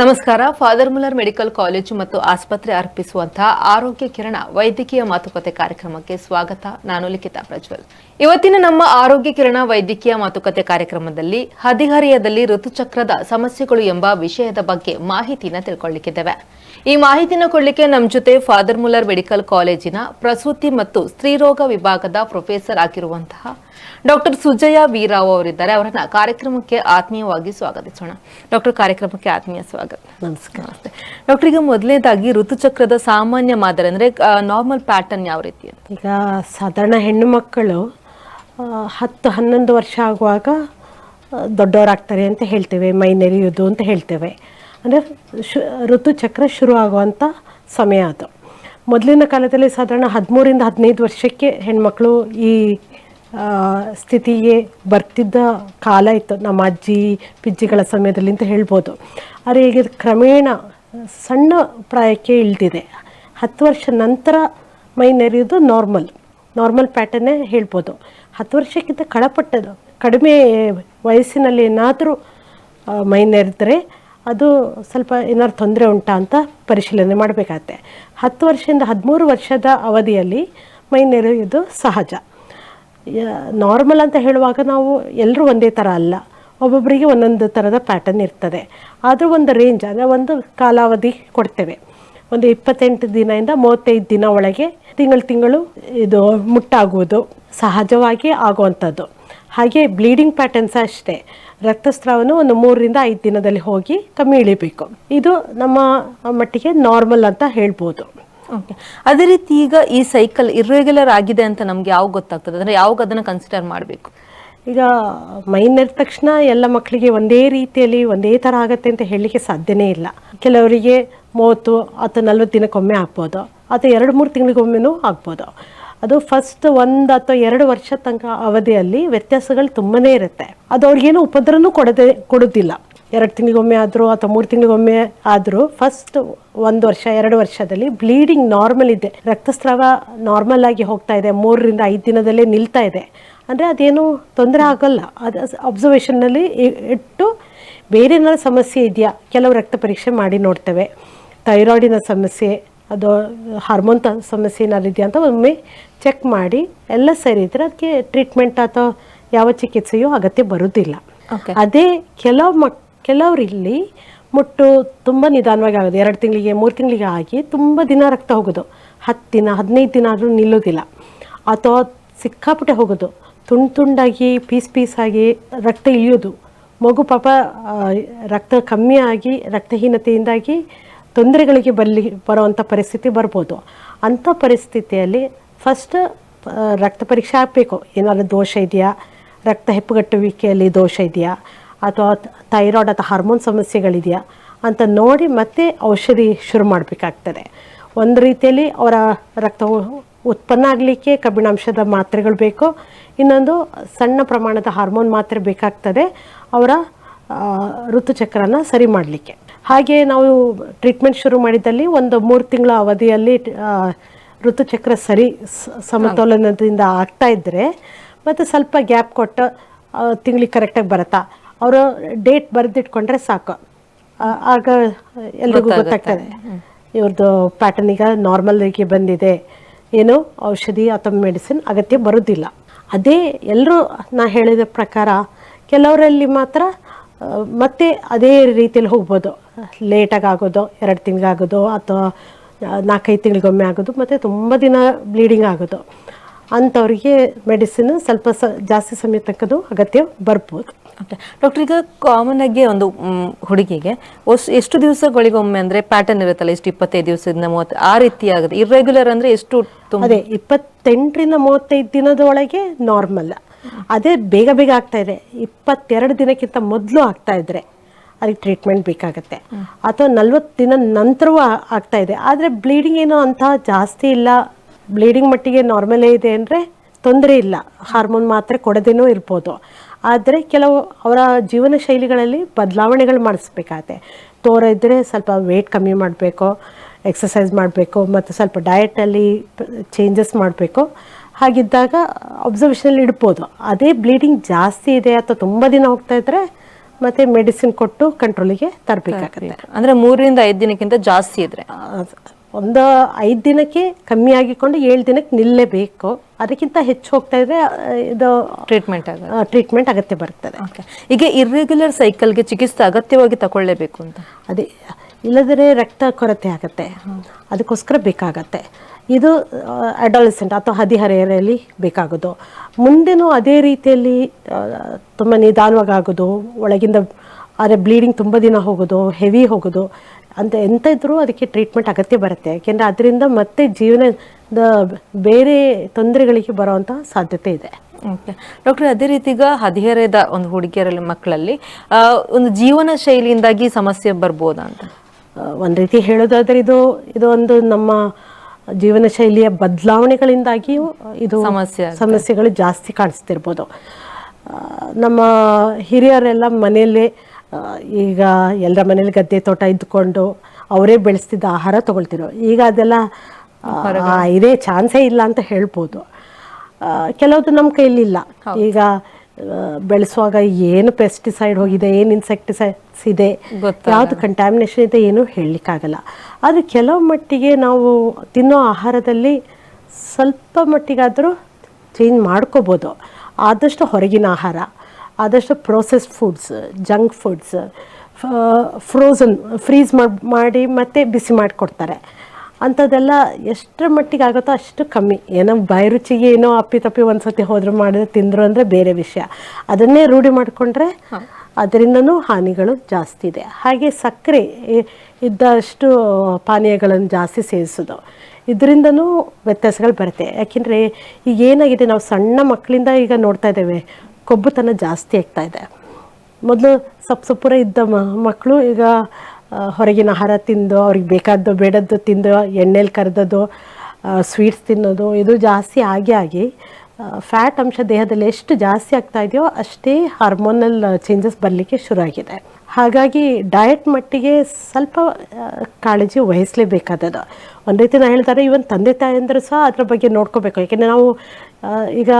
ನಮಸ್ಕಾರ. Father Muller medical college ಮತ್ತು ಆಸ್ಪತ್ರೆ ಅರ್ಪಿಸುವಂತಹ ಆರೋಗ್ಯ ಕಿರಣ ವೈದ್ಯಕೀಯ ಮಾತುಕತೆ ಕಾರ್ಯಕ್ರಮಕ್ಕೆ ಸ್ವಾಗತ. ನಾನು ಲಿಖಿತಾ ಪ್ರಜ್ವಲ್. ಇವತ್ತಿನ ನಮ್ಮ ಆರೋಗ್ಯ ಕಿರಣ ವೈದ್ಯಕೀಯ ಮಾತುಕತೆ ಕಾರ್ಯಕ್ರಮದಲ್ಲಿ ಹದಿಹರೆಯದಲ್ಲಿ ಋತುಚಕ್ರದ ಸಮಸ್ಯೆಗಳು ಎಂಬ ವಿಷಯದ ಬಗ್ಗೆ ಮಾಹಿತಿನ ತಿಳ್ಕೊಳ್ಳಿಕ್ಕಿದ್ದೇವೆ. ಈ ಮಾಹಿತಿನ ಕೊಡ್ಲಿಕ್ಕೆ ನಮ್ಮ ಜೊತೆ ಫಾದರ್ ಮುಲ್ಲರ್ ಮೆಡಿಕಲ್ ಕಾಲೇಜಿನ ಪ್ರಸೂತಿ ಮತ್ತು ಸ್ತ್ರೀರೋಗ ವಿಭಾಗದ ಪ್ರೊಫೆಸರ್ ಆಗಿರುವಂತಹ ಡಾಕ್ಟರ್ ಸುಜಯ ವೀರಾವ್ ಅವರಿದ್ದಾರೆ. ಅವರನ್ನ ಕಾರ್ಯಕ್ರಮಕ್ಕೆ ಆತ್ಮೀಯವಾಗಿ ಸ್ವಾಗತಿಸೋಣ. ಡಾಕ್ಟರ್ ಕಾರ್ಯಕ್ರಮಕ್ಕೆ ಆತ್ಮೀಯ ಸ್ವಾಗತ. ನಮಸ್ಕಾರ. ಡಾಕ್ಟರ್ ಈಗ ಮೊದಲನೇದಾಗಿ ಋತುಚಕ್ರದ ಸಾಮಾನ್ಯ ಮಾದರಿ ಅಂದ್ರೆ ನಾರ್ಮಲ್ ಪ್ಯಾಟರ್ನ್ ಯಾವ ರೀತಿ ಈಗ ಸಾಧಾರಣ ಹೆಣ್ಣು ಮಕ್ಕಳು ಹತ್ತು ಹನ್ನೊಂದು ವರ್ಷ ಆಗುವಾಗ ದೊಡ್ಡವರಾಗ್ತಾರೆ ಅಂತ ಹೇಳ್ತೇವೆ ಮೈ ನೆರೆಯುವುದು ಅಂತ ಹೇಳ್ತೇವೆ. ಅಂದರೆ ಶು ಋತುಚಕ್ರ ಶುರು ಆಗುವಂಥ ಸಮಯ ಅದು. ಮೊದಲಿನ ಕಾಲದಲ್ಲಿ ಸಾಧಾರಣ ಹದಿಮೂರಿಂದ ಹದಿನೈದು ವರ್ಷಕ್ಕೆ ಹೆಣ್ಮಕ್ಳು ಈ ಸ್ಥಿತಿಗೆ ಬರ್ತಿದ್ದ ಕಾಲ ಇತ್ತು. ನಮ್ಮ ಅಜ್ಜಿ, ಪಿಜ್ಜಿಗಳ ಸಮಯದಲ್ಲಿ ಅಂತ ಹೇಳ್ಬೋದು. ಆದರೆ ಈಗ ಕ್ರಮೇಣ ಸಣ್ಣ ಪ್ರಾಯಕ್ಕೆ ಇಳಿದಿದೆ. ಹತ್ತು ವರ್ಷ ನಂತರ ಮೈ ನೆರೆಯೋದು ನಾರ್ಮಲ್ ನಾರ್ಮಲ್ ಪ್ಯಾಟರ್ನೇ ಹೇಳ್ಬೋದು. ಹತ್ತು ವರ್ಷಕ್ಕಿಂತ ಕಳಪಟ್ಟದು ಕಡಿಮೆ ವಯಸ್ಸಿನಲ್ಲಿ ಏನಾದರೂ ಮೈ ನೆರೆದರೆ ಅದು ಸ್ವಲ್ಪ ಏನಾದ್ರು ತೊಂದರೆ ಉಂಟಾ ಅಂತ ಪರಿಶೀಲನೆ ಮಾಡಬೇಕಾಗತ್ತೆ. ಹತ್ತು ವರ್ಷದಿಂದ ಹದಿಮೂರು ವರ್ಷದ ಅವಧಿಯಲ್ಲಿ ಮೈ ನೆರೆಯೋದು ಸಹಜ. ನಾರ್ಮಲ್ ಅಂತ ಹೇಳುವಾಗ ನಾವು ಎಲ್ಲರೂ ಒಂದೇ ಥರ ಅಲ್ಲ. ಒಬ್ಬೊಬ್ಬರಿಗೆ ಒಂದೊಂದು ಥರದ ಪ್ಯಾಟರ್ನ್ ಇರ್ತದೆ. ಆದರೂ ಒಂದು ರೇಂಜ್ ಅಂದರೆ ಒಂದು ಕಾಲಾವಧಿ ಕೊಡ್ತೇವೆ. ಒಂದು ಇಪ್ಪತ್ತೆಂಟು ದಿನದಿಂದ ಮೂವತ್ತೈದು ದಿನ ಒಳಗೆ ತಿಂಗಳು ತಿಂಗಳು ಇದು ಮುಟ್ಟಾಗುವುದು, ಸಹಜವಾಗಿ ಆಗುವಂಥದ್ದು. ಹಾಗೆ ಬ್ಲೀಡಿಂಗ್ ಪ್ಯಾಟರ್ನ್ಸ್ ಅಷ್ಟೇ. ರಕ್ತಸ್ರಾವನು ಒಂದು ಮೂರರಿಂದ ಐದು ದಿನದಲ್ಲಿ ಹೋಗಿ ಕಮ್ಮಿ ಇಳಿಬೇಕು. ಇದು ನಮ್ಮ ಮಟ್ಟಿಗೆ ನಾರ್ಮಲ್ ಅಂತ ಹೇಳ್ಬೋದು. ಓಕೆ ಅದೇ ರೀತಿ ಈಗ ಈ ಸೈಕಲ್ ಇರ್ರೆಗ್ಯುಲರ್ ಆಗಿದೆ ಅಂತ ನಮ್ಗೆ ಯಾವಾಗ ಗೊತ್ತಾಗ್ತದೆ? ಅಂದ್ರೆ ಯಾವಾಗ ಅದನ್ನ ಕನ್ಸಿಡರ್ ಮಾಡಬೇಕು? ಈಗ ಮೈನರ್ ತಕ್ಷಣ ಎಲ್ಲ ಮಕ್ಕಳಿಗೆ ಒಂದೇ ರೀತಿಯಲ್ಲಿ ಒಂದೇ ಥರ ಆಗತ್ತೆ ಅಂತ ಹೇಳಲಿಕ್ಕೆ ಸಾಧ್ಯನೇ ಇಲ್ಲ. ಕೆಲವರಿಗೆ ಮೂವತ್ತು ಅಥವಾ ನಲ್ವತ್ತು ದಿನಕ್ಕೊಮ್ಮೆ ಆಗ್ಬೋದು. ಅಥವಾ ಎರಡು, ಮೂರು ತಿಂಗಳಿಗೊಮ್ಮೆನೂ ಆಗ್ಬೋದು. ಅದು ಫಸ್ಟ್ ಒಂದು ಅಥವಾ ಎರಡು ವರ್ಷ ತನಕ ಅವಧಿಯಲ್ಲಿ ವ್ಯತ್ಯಾಸಗಳು ತುಂಬನೇ ಇರುತ್ತೆ. ಅದು ಅವ್ರಿಗೇನು ಉಪದ್ರನೂ ಕೊಡದೆ, ಕೊಡೋದಿಲ್ಲ. ಎರಡು ತಿಂಗಳಿಗೊಮ್ಮೆ ಆದರೂ ಅಥವಾ ಮೂರು ತಿಂಗಳಿಗೊಮ್ಮೆ ಆದರೂ ಫಸ್ಟ್ ಒಂದು ವರ್ಷ, ಎರಡು ವರ್ಷದಲ್ಲಿ ಬ್ಲೀಡಿಂಗ್ ನಾರ್ಮಲ್ ಇದೆ. ರಕ್ತಸ್ರಾವ ನಾರ್ಮಲ್ ಆಗಿ ಹೋಗ್ತಾ ಇದೆ. ಮೂರರಿಂದ ಐದು ದಿನದಲ್ಲೇ ನಿಲ್ತಾ ಇದೆ. ಅಂದರೆ ಅದೇನು ತೊಂದರೆ ಆಗಲ್ಲ. ಅದು ಅಬ್ಸರ್ವೇಷನ್ನಲ್ಲಿ ಇಟ್ಟು ಬೇರೆ ಏನಾದ್ರು ಸಮಸ್ಯೆ ಇದೆಯಾ? ಕೆಲವು ರಕ್ತ ಪರೀಕ್ಷೆ ಮಾಡಿ ನೋಡ್ತೇವೆ. ಥೈರಾಯ್ಡಿನ ಸಮಸ್ಯೆ, ಅದು ಹಾರ್ಮೋನ್ ಸಮಸ್ಯೆ ಏನಾದ್ರು ಇದೆಯಾ ಅಂತ ಒಮ್ಮೆ ಚೆಕ್ ಮಾಡಿ ಎಲ್ಲ ಸರಿ ಇದ್ರೆ ಅದಕ್ಕೆ ಟ್ರೀಟ್ಮೆಂಟ್ ಅಥವಾ ಯಾವ ಚಿಕಿತ್ಸೆಯೂ ಅಗತ್ಯ ಬರುವುದಿಲ್ಲ ಓಕೆ ಅದೇ ಕೆಲವು ಮಕ್ ಕೆಲವರಿಲ್ಲಿ ಮುಟ್ಟು ತುಂಬ ನಿಧಾನವಾಗಿ ಆಗೋದು. ಎರಡು ತಿಂಗಳಿಗೆ ಮೂರು ತಿಂಗಳಿಗೆ ಆಗಿ ತುಂಬ ದಿನ ರಕ್ತ ಹೋಗೋದು. ಹತ್ತು ದಿನ ಹದಿನೈದು ದಿನ ಆದರೂ ನಿಲ್ಲೋದಿಲ್ಲ. ಅಥವಾ ಸಿಕ್ಕಾಪಟ್ಟೆ ಹೋಗೋದು. ತುಂಡು ತುಂಡಾಗಿ ಪೀಸ್ ಪೀಸಾಗಿ ರಕ್ತ ಇಳಿಯೋದು. ಮಗು ಪಾಪ ರಕ್ತ ಕಮ್ಮಿ ಆಗಿ ರಕ್ತಹೀನತೆಯಿಂದಾಗಿ ತೊಂದರೆಗಳಿಗೆ ಬರಲಿ ಬರುವಂಥ ಪರಿಸ್ಥಿತಿ ಬರ್ಬೋದು. ಅಂಥ ಪರಿಸ್ಥಿತಿಯಲ್ಲಿ ಫಸ್ಟ್ ರಕ್ತ ಪರೀಕ್ಷೆ ಆಗಬೇಕು. ಏನಾದರೂ ದೋಷ ಇದೆಯಾ? ರಕ್ತ ಹೆಪ್ಪುಗಟ್ಟುವಿಕೆಯಲ್ಲಿ ದೋಷ ಇದೆಯಾ? ಅಥವಾ ಥೈರಾಯ್ಡ್ ಅಥವಾ ಹಾರ್ಮೋನ್ ಸಮಸ್ಯೆಗಳಿದೆಯಾ? ಅಂತ ನೋಡಿ ಮತ್ತೆ ಔಷಧಿ ಶುರು ಮಾಡಬೇಕಾಗ್ತದೆ. ಒಂದು ರೀತಿಯಲ್ಲಿ ಅವರ ರಕ್ತ ಉತ್ಪನ್ನ ಆಗಲಿಕ್ಕೆ ಕಬ್ಬಿಣಾಂಶದ ಮಾತ್ರೆಗಳು ಬೇಕು. ಇನ್ನೊಂದು ಸಣ್ಣ ಪ್ರಮಾಣದ ಹಾರ್ಮೋನ್ ಮಾತ್ರೆ ಬೇಕಾಗ್ತದೆ. ಅವರ ಋತುಚಕ್ರನ ಸರಿ ಮಾಡಲಿಕ್ಕೆ. ಹಾಗೆ ನಾವು ಟ್ರೀಟ್ಮೆಂಟ್ ಶುರು ಮಾಡಿದಲ್ಲಿ ಒಂದು ಮೂರು ತಿಂಗಳ ಅವಧಿಯಲ್ಲಿ ಋತುಚಕ್ರ ಸರಿ ಸಮತೋಲನದಿಂದ ಆಗ್ತಾ ಇದ್ರೆ ಮತ್ತೆ ಸ್ವಲ್ಪ ಗ್ಯಾಪ್ ಕೊಟ್ಟು ತಿಂಗಳಿಗೆ ಕರೆಕ್ಟಾಗಿ ಬರುತ್ತಾ? ಅವರು ಡೇಟ್ ಬರೆದಿಟ್ಕೊಂಡ್ರೆ ಸಾಕು. ಆಗ ಎಲ್ರಿಗೂ ಗೊತ್ತಾಗ್ತದೆ. ಇವ್ರದ್ದು ಪ್ಯಾಟರ್ನ್ ಈಗ ಆಗಿ ಬಂದಿದೆ. ಏನು ಔಷಧಿ ಅಥವಾ ಮೆಡಿಸಿನ್ ಅಗತ್ಯ ಬರೋದಿಲ್ಲ. ಅದೇ ಎಲ್ಲರೂ ನಾ ಹೇಳಿದ ಪ್ರಕಾರ ಕೆಲವರಲ್ಲಿ ಮಾತ್ರ ಮತ್ತೆ ಅದೇ ರೀತಿಯಲ್ಲಿ ಹೋಗ್ಬೋದು. ಲೇಟಾಗಿ ಆಗೋದು ಎರಡು ತಿಂಗಳಾಗೋದು ಅಥವಾ ನಾಲ್ಕೈದು ತಿಂಗಳಿಗೊಮ್ಮೆ ಆಗೋದು ಮತ್ತು ತುಂಬ ದಿನ ಬ್ಲೀಡಿಂಗ್ ಆಗೋದು. ಅಂಥವ್ರಿಗೆ ಮೆಡಿಸಿನ್ ಸ್ವಲ್ಪ ಸ ಜಾಸ್ತಿ ಸಮಯ ತಕ್ಕದು ಅಗತ್ಯ ಬರ್ಬೋದು. ಓಕೆ ಡಾಕ್ಟರ್ ಈಗ ಕಾಮನ್ ಆಗಿ ಒಂದು ಹುಡುಗಿಗೆ ಎಷ್ಟು ದಿವಸಗಳಿಗೊಮ್ಮೆ ಅಂದರೆ ಪ್ಯಾಟರ್ನ್ ಇರುತ್ತಲ್ಲ ಎಷ್ಟು ಇಪ್ಪತ್ತೈದು ದಿವಸದಿಂದ ಮೂವತ್ತು ಆ ರೀತಿ ಆಗುತ್ತೆ. ಇರ್ರೆಗ್ಯುಲರ್ ಅಂದರೆ ಎಷ್ಟು ತುಂಬ? ಅದೇ ಇಪ್ಪತ್ತೆಂಟರಿಂದ ಮೂವತ್ತೈದು ದಿನದ ಒಳಗೆ ನಾರ್ಮಲ್ ಅದೇ ಬೇಗ ಬೇಗ ಆಗ್ತಾ ಇದೆ. ಇಪ್ಪತ್ತೆರಡು ದಿನಕ್ಕಿಂತ ಮೊದಲು ಆಗ್ತಾ ಇದ್ರೆ. ಅದಕ್ಕೆ ಟ್ರೀಟ್ಮೆಂಟ್ ಬೇಕಾಗುತ್ತೆ. ಅಥವಾ ನಲ್ವತ್ತು ದಿನ ನಂತರವೂ ಆಗ್ತಾ ಇದೆ. ಆದರೆ ಬ್ಲೀಡಿಂಗ್ ಏನೋ ಅಂತ ಜಾಸ್ತಿ ಇಲ್ಲ. ಬ್ಲೀಡಿಂಗ್ ಮಟ್ಟಿಗೆ ನಾರ್ಮಲೇ ಇದೆ ಅಂದರೆ ತೊಂದರೆ ಇಲ್ಲ. ಹಾರ್ಮೋನ್ ಮಾತ್ರ ಕೊಡದೇನೂ ಇರ್ಬೋದು. ಆದರೆ ಕೆಲವು ಅವರ ಜೀವನ ಶೈಲಿಗಳಲ್ಲಿ ಬದಲಾವಣೆಗಳು ಮಾಡಿಸ್ಬೇಕಾಗತ್ತೆ. ತೋರ ಇದ್ದರೆ ಸ್ವಲ್ಪ ವೆಯ್ಟ್ ಕಮ್ಮಿ ಮಾಡಬೇಕು ಎಕ್ಸಸೈಸ್ ಮಾಡಬೇಕು, ಮತ್ತು ಸ್ವಲ್ಪ ಡಯಟಲ್ಲಿ ಚೇಂಜಸ್ ಮಾಡಬೇಕು. ಹಾಗಿದ್ದಾಗ ಅಬ್ಸರ್ವೇಷನಲ್ಲಿ ಇಡ್ಬೋದು. ಅದೇ ಬ್ಲೀಡಿಂಗ್ ಜಾಸ್ತಿ ಇದೆ ಅಥವಾ ತುಂಬ ದಿನ ಹೋಗ್ತಾ ಇದ್ದರೆ ಮತ್ತು ಮೆಡಿಸಿನ್ ಕೊಟ್ಟು ಕಂಟ್ರೋಲಿಗೆ ತರಬೇಕಾಗತ್ತೆ. ಅಂದ್ರೆ ಮೂರರಿಂದ ಐದು ದಿನಕ್ಕಿಂತ ಜಾಸ್ತಿ ಇದ್ರೆ? ಒಂದು ಐದು ದಿನಕ್ಕೆ ಕಮ್ಮಿ ಆಗಿಕೊಂಡು ಏಳು ದಿನಕ್ಕೆ ನಿಲ್ಲೇಬೇಕು. ಅದಕ್ಕಿಂತ ಹೆಚ್ಚು ಹೋಗ್ತಾ ಇದ್ರೆ ಇದು ಟ್ರೀಟ್ಮೆಂಟ್ ಟ್ರೀಟ್ಮೆಂಟ್ ಅಗತ್ಯ ಬರ್ತದೆ. ಈಗ ಇರ್ರೆಗ್ಯುಲರ್ ಸೈಕಲ್ಗೆ ಚಿಕಿತ್ಸೆ ಅಗತ್ಯವಾಗಿ ತಗೊಳ್ಳೇಬೇಕು ಅಂತ? ಅದೇ ಇಲ್ಲದ್ರೆ ರಕ್ತ ಕೊರತೆ ಆಗುತ್ತೆ. ಅದಕ್ಕೋಸ್ಕರ ಬೇಕಾಗತ್ತೆ. ಇದು ಅಡಲ್ಸೆಂಟ್ ಅಥವಾ ಹದಿಹರೆಯರಲ್ಲಿ ಬೇಕಾಗೋದು. ಮುಂದೆನೂ ಅದೇ ರೀತಿಯಲ್ಲಿ ತುಂಬ ನಿಧಾನವಾಗಿ ಆಗೋದು ಒಳಗಿಂದ ಆದರೆ ಬ್ಲೀಡಿಂಗ್ ತುಂಬ ದಿನ ಹೋಗೋದು ಹೆವಿ ಹೋಗೋದು ಅಂತ ಎಂತ ಇದ್ದರೂ ಅದಕ್ಕೆ ಟ್ರೀಟ್ಮೆಂಟ್ ಅಗತ್ಯ ಬರುತ್ತೆ. ಯಾಕೆಂದರೆ ಅದರಿಂದ ಮತ್ತೆ ಜೀವನದ ಬೇರೆ ತೊಂದರೆಗಳಿಗೆ ಬರುವಂತಹ ಸಾಧ್ಯತೆ ಇದೆ. ಓಕೆ. ಡಾಕ್ಟರ್ ಅದೇ ರೀತಿ ಈಗ ಹದಿಹರೆಯದ ಒಂದು ಹುಡುಗಿಯರಲ್ಲಿ ಮಕ್ಕಳಲ್ಲಿ ಒಂದು ಜೀವನ ಶೈಲಿಯಿಂದಾಗಿ ಸಮಸ್ಯೆ ಬರ್ಬೋದಾ ಅಂತ? ಒಂದು ರೀತಿ ಹೇಳೋದಾದ್ರೆ ಇದು ಇದು ಒಂದು ನಮ್ಮ ಜೀವನ ಶೈಲಿಯ ಬದಲಾವಣೆಗಳಿಂದಾಗಿಯೂ ಇದು ಸಮಸ್ಯೆ ಸಮಸ್ಯೆಗಳು ಜಾಸ್ತಿ ಕಾಣಿಸ್ತಿರ್ಬೋದು. ನಮ್ಮ ಹಿರಿಯರೆಲ್ಲ ಮನೆಯಲ್ಲೇ ಈಗ ಎಲ್ಲರ ಮನೇಲಿ ಗದ್ದೆ ತೋಟ ಇದ್ದುಕೊಂಡು ಅವರೇ ಬೆಳೆಸ್ತಿದ್ದ ಆಹಾರ ತಗೊಳ್ತಿರೋ ಈಗ ಅದೆಲ್ಲ ಇದೇ ಚಾನ್ಸೇ ಇಲ್ಲ ಅಂತ ಹೇಳ್ಬೋದು. ಕೆಲವ್ದು ನಮ್ಮ ಕೈಲಿಲ್ಲ. ಈಗ ಬೆಳೆಸುವಾಗ ಏನು ಪೆಸ್ಟಿಸೈಡ್ ಹೋಗಿದೆ ಏನು ಇನ್ಸೆಕ್ಟಿಸೈಡ್ಸ್ ಇದೆ ಯಾವುದು ಕಂಟ್ಯಾಮಿನೇಷನ್ ಇದೆ ಏನು ಹೇಳಲಿಕ್ಕಾಗಲ್ಲ. ಆದರೆ ಕೆಲವು ಮಟ್ಟಿಗೆ ನಾವು ತಿನ್ನೋ ಆಹಾರದಲ್ಲಿ ಸ್ವಲ್ಪ ಮಟ್ಟಿಗಾದರೂ ಚೇಂಜ್ ಮಾಡ್ಕೋಬೋದು. ಆದಷ್ಟು ಹೊರಗಿನ ಆಹಾರ ಆದಷ್ಟು processed foods junk foods frozen freeze ಮಾಡಿ ಮತ್ತೆ ಬಿಸಿ ಮಾಡಿಕೊಡ್ತಾರೆ. ಅಂಥದ್ದೆಲ್ಲ ಎಷ್ಟರ ಮಟ್ಟಿಗೆ ಆಗುತ್ತೋ ಅಷ್ಟು ಕಮ್ಮಿ. ಏನೋ ಬಾಯಿ ರುಚಿಗೆ ಏನೋ ಅಪ್ಪಿ ತಪ್ಪಿ ಒಂದ್ಸತಿ ಹೋದ್ರೆ ಮಾಡಿದ್ರೆ ತಿಂದರು ಅಂದರೆ ಬೇರೆ ವಿಷಯ. ಅದನ್ನೇ ರೂಢಿ ಮಾಡಿಕೊಂಡ್ರೆ ಅದರಿಂದನೂ ಹಾನಿಗಳು ಜಾಸ್ತಿ ಇದೆ. ಹಾಗೆ ಸಕ್ಕರೆ ಇದ್ದಷ್ಟು ಪಾನೀಯಗಳನ್ನು ಜಾಸ್ತಿ ಸೇವಿಸೋದು. ಇದರಿಂದನೂ ವ್ಯತ್ಯಾಸಗಳು ಬರುತ್ತೆ. ಯಾಕೆಂದರೆ ಈಗ ಏನಾಗಿದೆ ನಾವು ಸಣ್ಣ ಮಕ್ಕಳಿಂದ ಈಗ ನೋಡ್ತಾ ಇದ್ದೇವೆ ಕೊಬ್ಬುತನ ಜಾಸ್ತಿ ಆಗ್ತಾ ಇದೆ. ಮೊದಲು ಸೊಪ್ಪು ಸೊಪ್ಪುರ ಇದ್ದ ಮಕ್ಕಳು ಈಗ ಹೊರಗಿನ ಆಹಾರ ತಿಂದು, ಅವ್ರಿಗೆ ಬೇಕಾದ್ದು ಬೇಡದ್ದು ತಿಂದು, ಎಣ್ಣೆಲಿ ಕರೆದದ್ದು ಸ್ವೀಟ್ಸ್ ತಿನ್ನೋದು, ಇದು ಜಾಸ್ತಿ ಆಗಿ ಆಗಿ ಫ್ಯಾಟ್ ಅಂಶ ದೇಹದಲ್ಲಿ ಎಷ್ಟು ಜಾಸ್ತಿ ಆಗ್ತಾ ಇದೆಯೋ ಅಷ್ಟೇ ಹಾರ್ಮೋನಲ್ ಚೇಂಜಸ್ ಬರಲಿಕ್ಕೆ ಶುರು ಆಗಿದೆ ಹಾಗಾಗಿ ಡಯಟ್ ಮಟ್ಟಿಗೆ ಸ್ವಲ್ಪ ಕಾಳಜಿ ವಹಿಸಲೇಬೇಕಾದದ್ದು. ಒಂದು ರೀತಿ ನಾನು ಹೇಳ್ತಾರೆ ಇವನ್ ತಂದೆ ತಾಯಿ ಅಂದರೂ ಸಹ ಅದ್ರ ಬಗ್ಗೆ ನೋಡ್ಕೋಬೇಕು. ಯಾಕೆಂದರೆ ನಾವು ಈಗ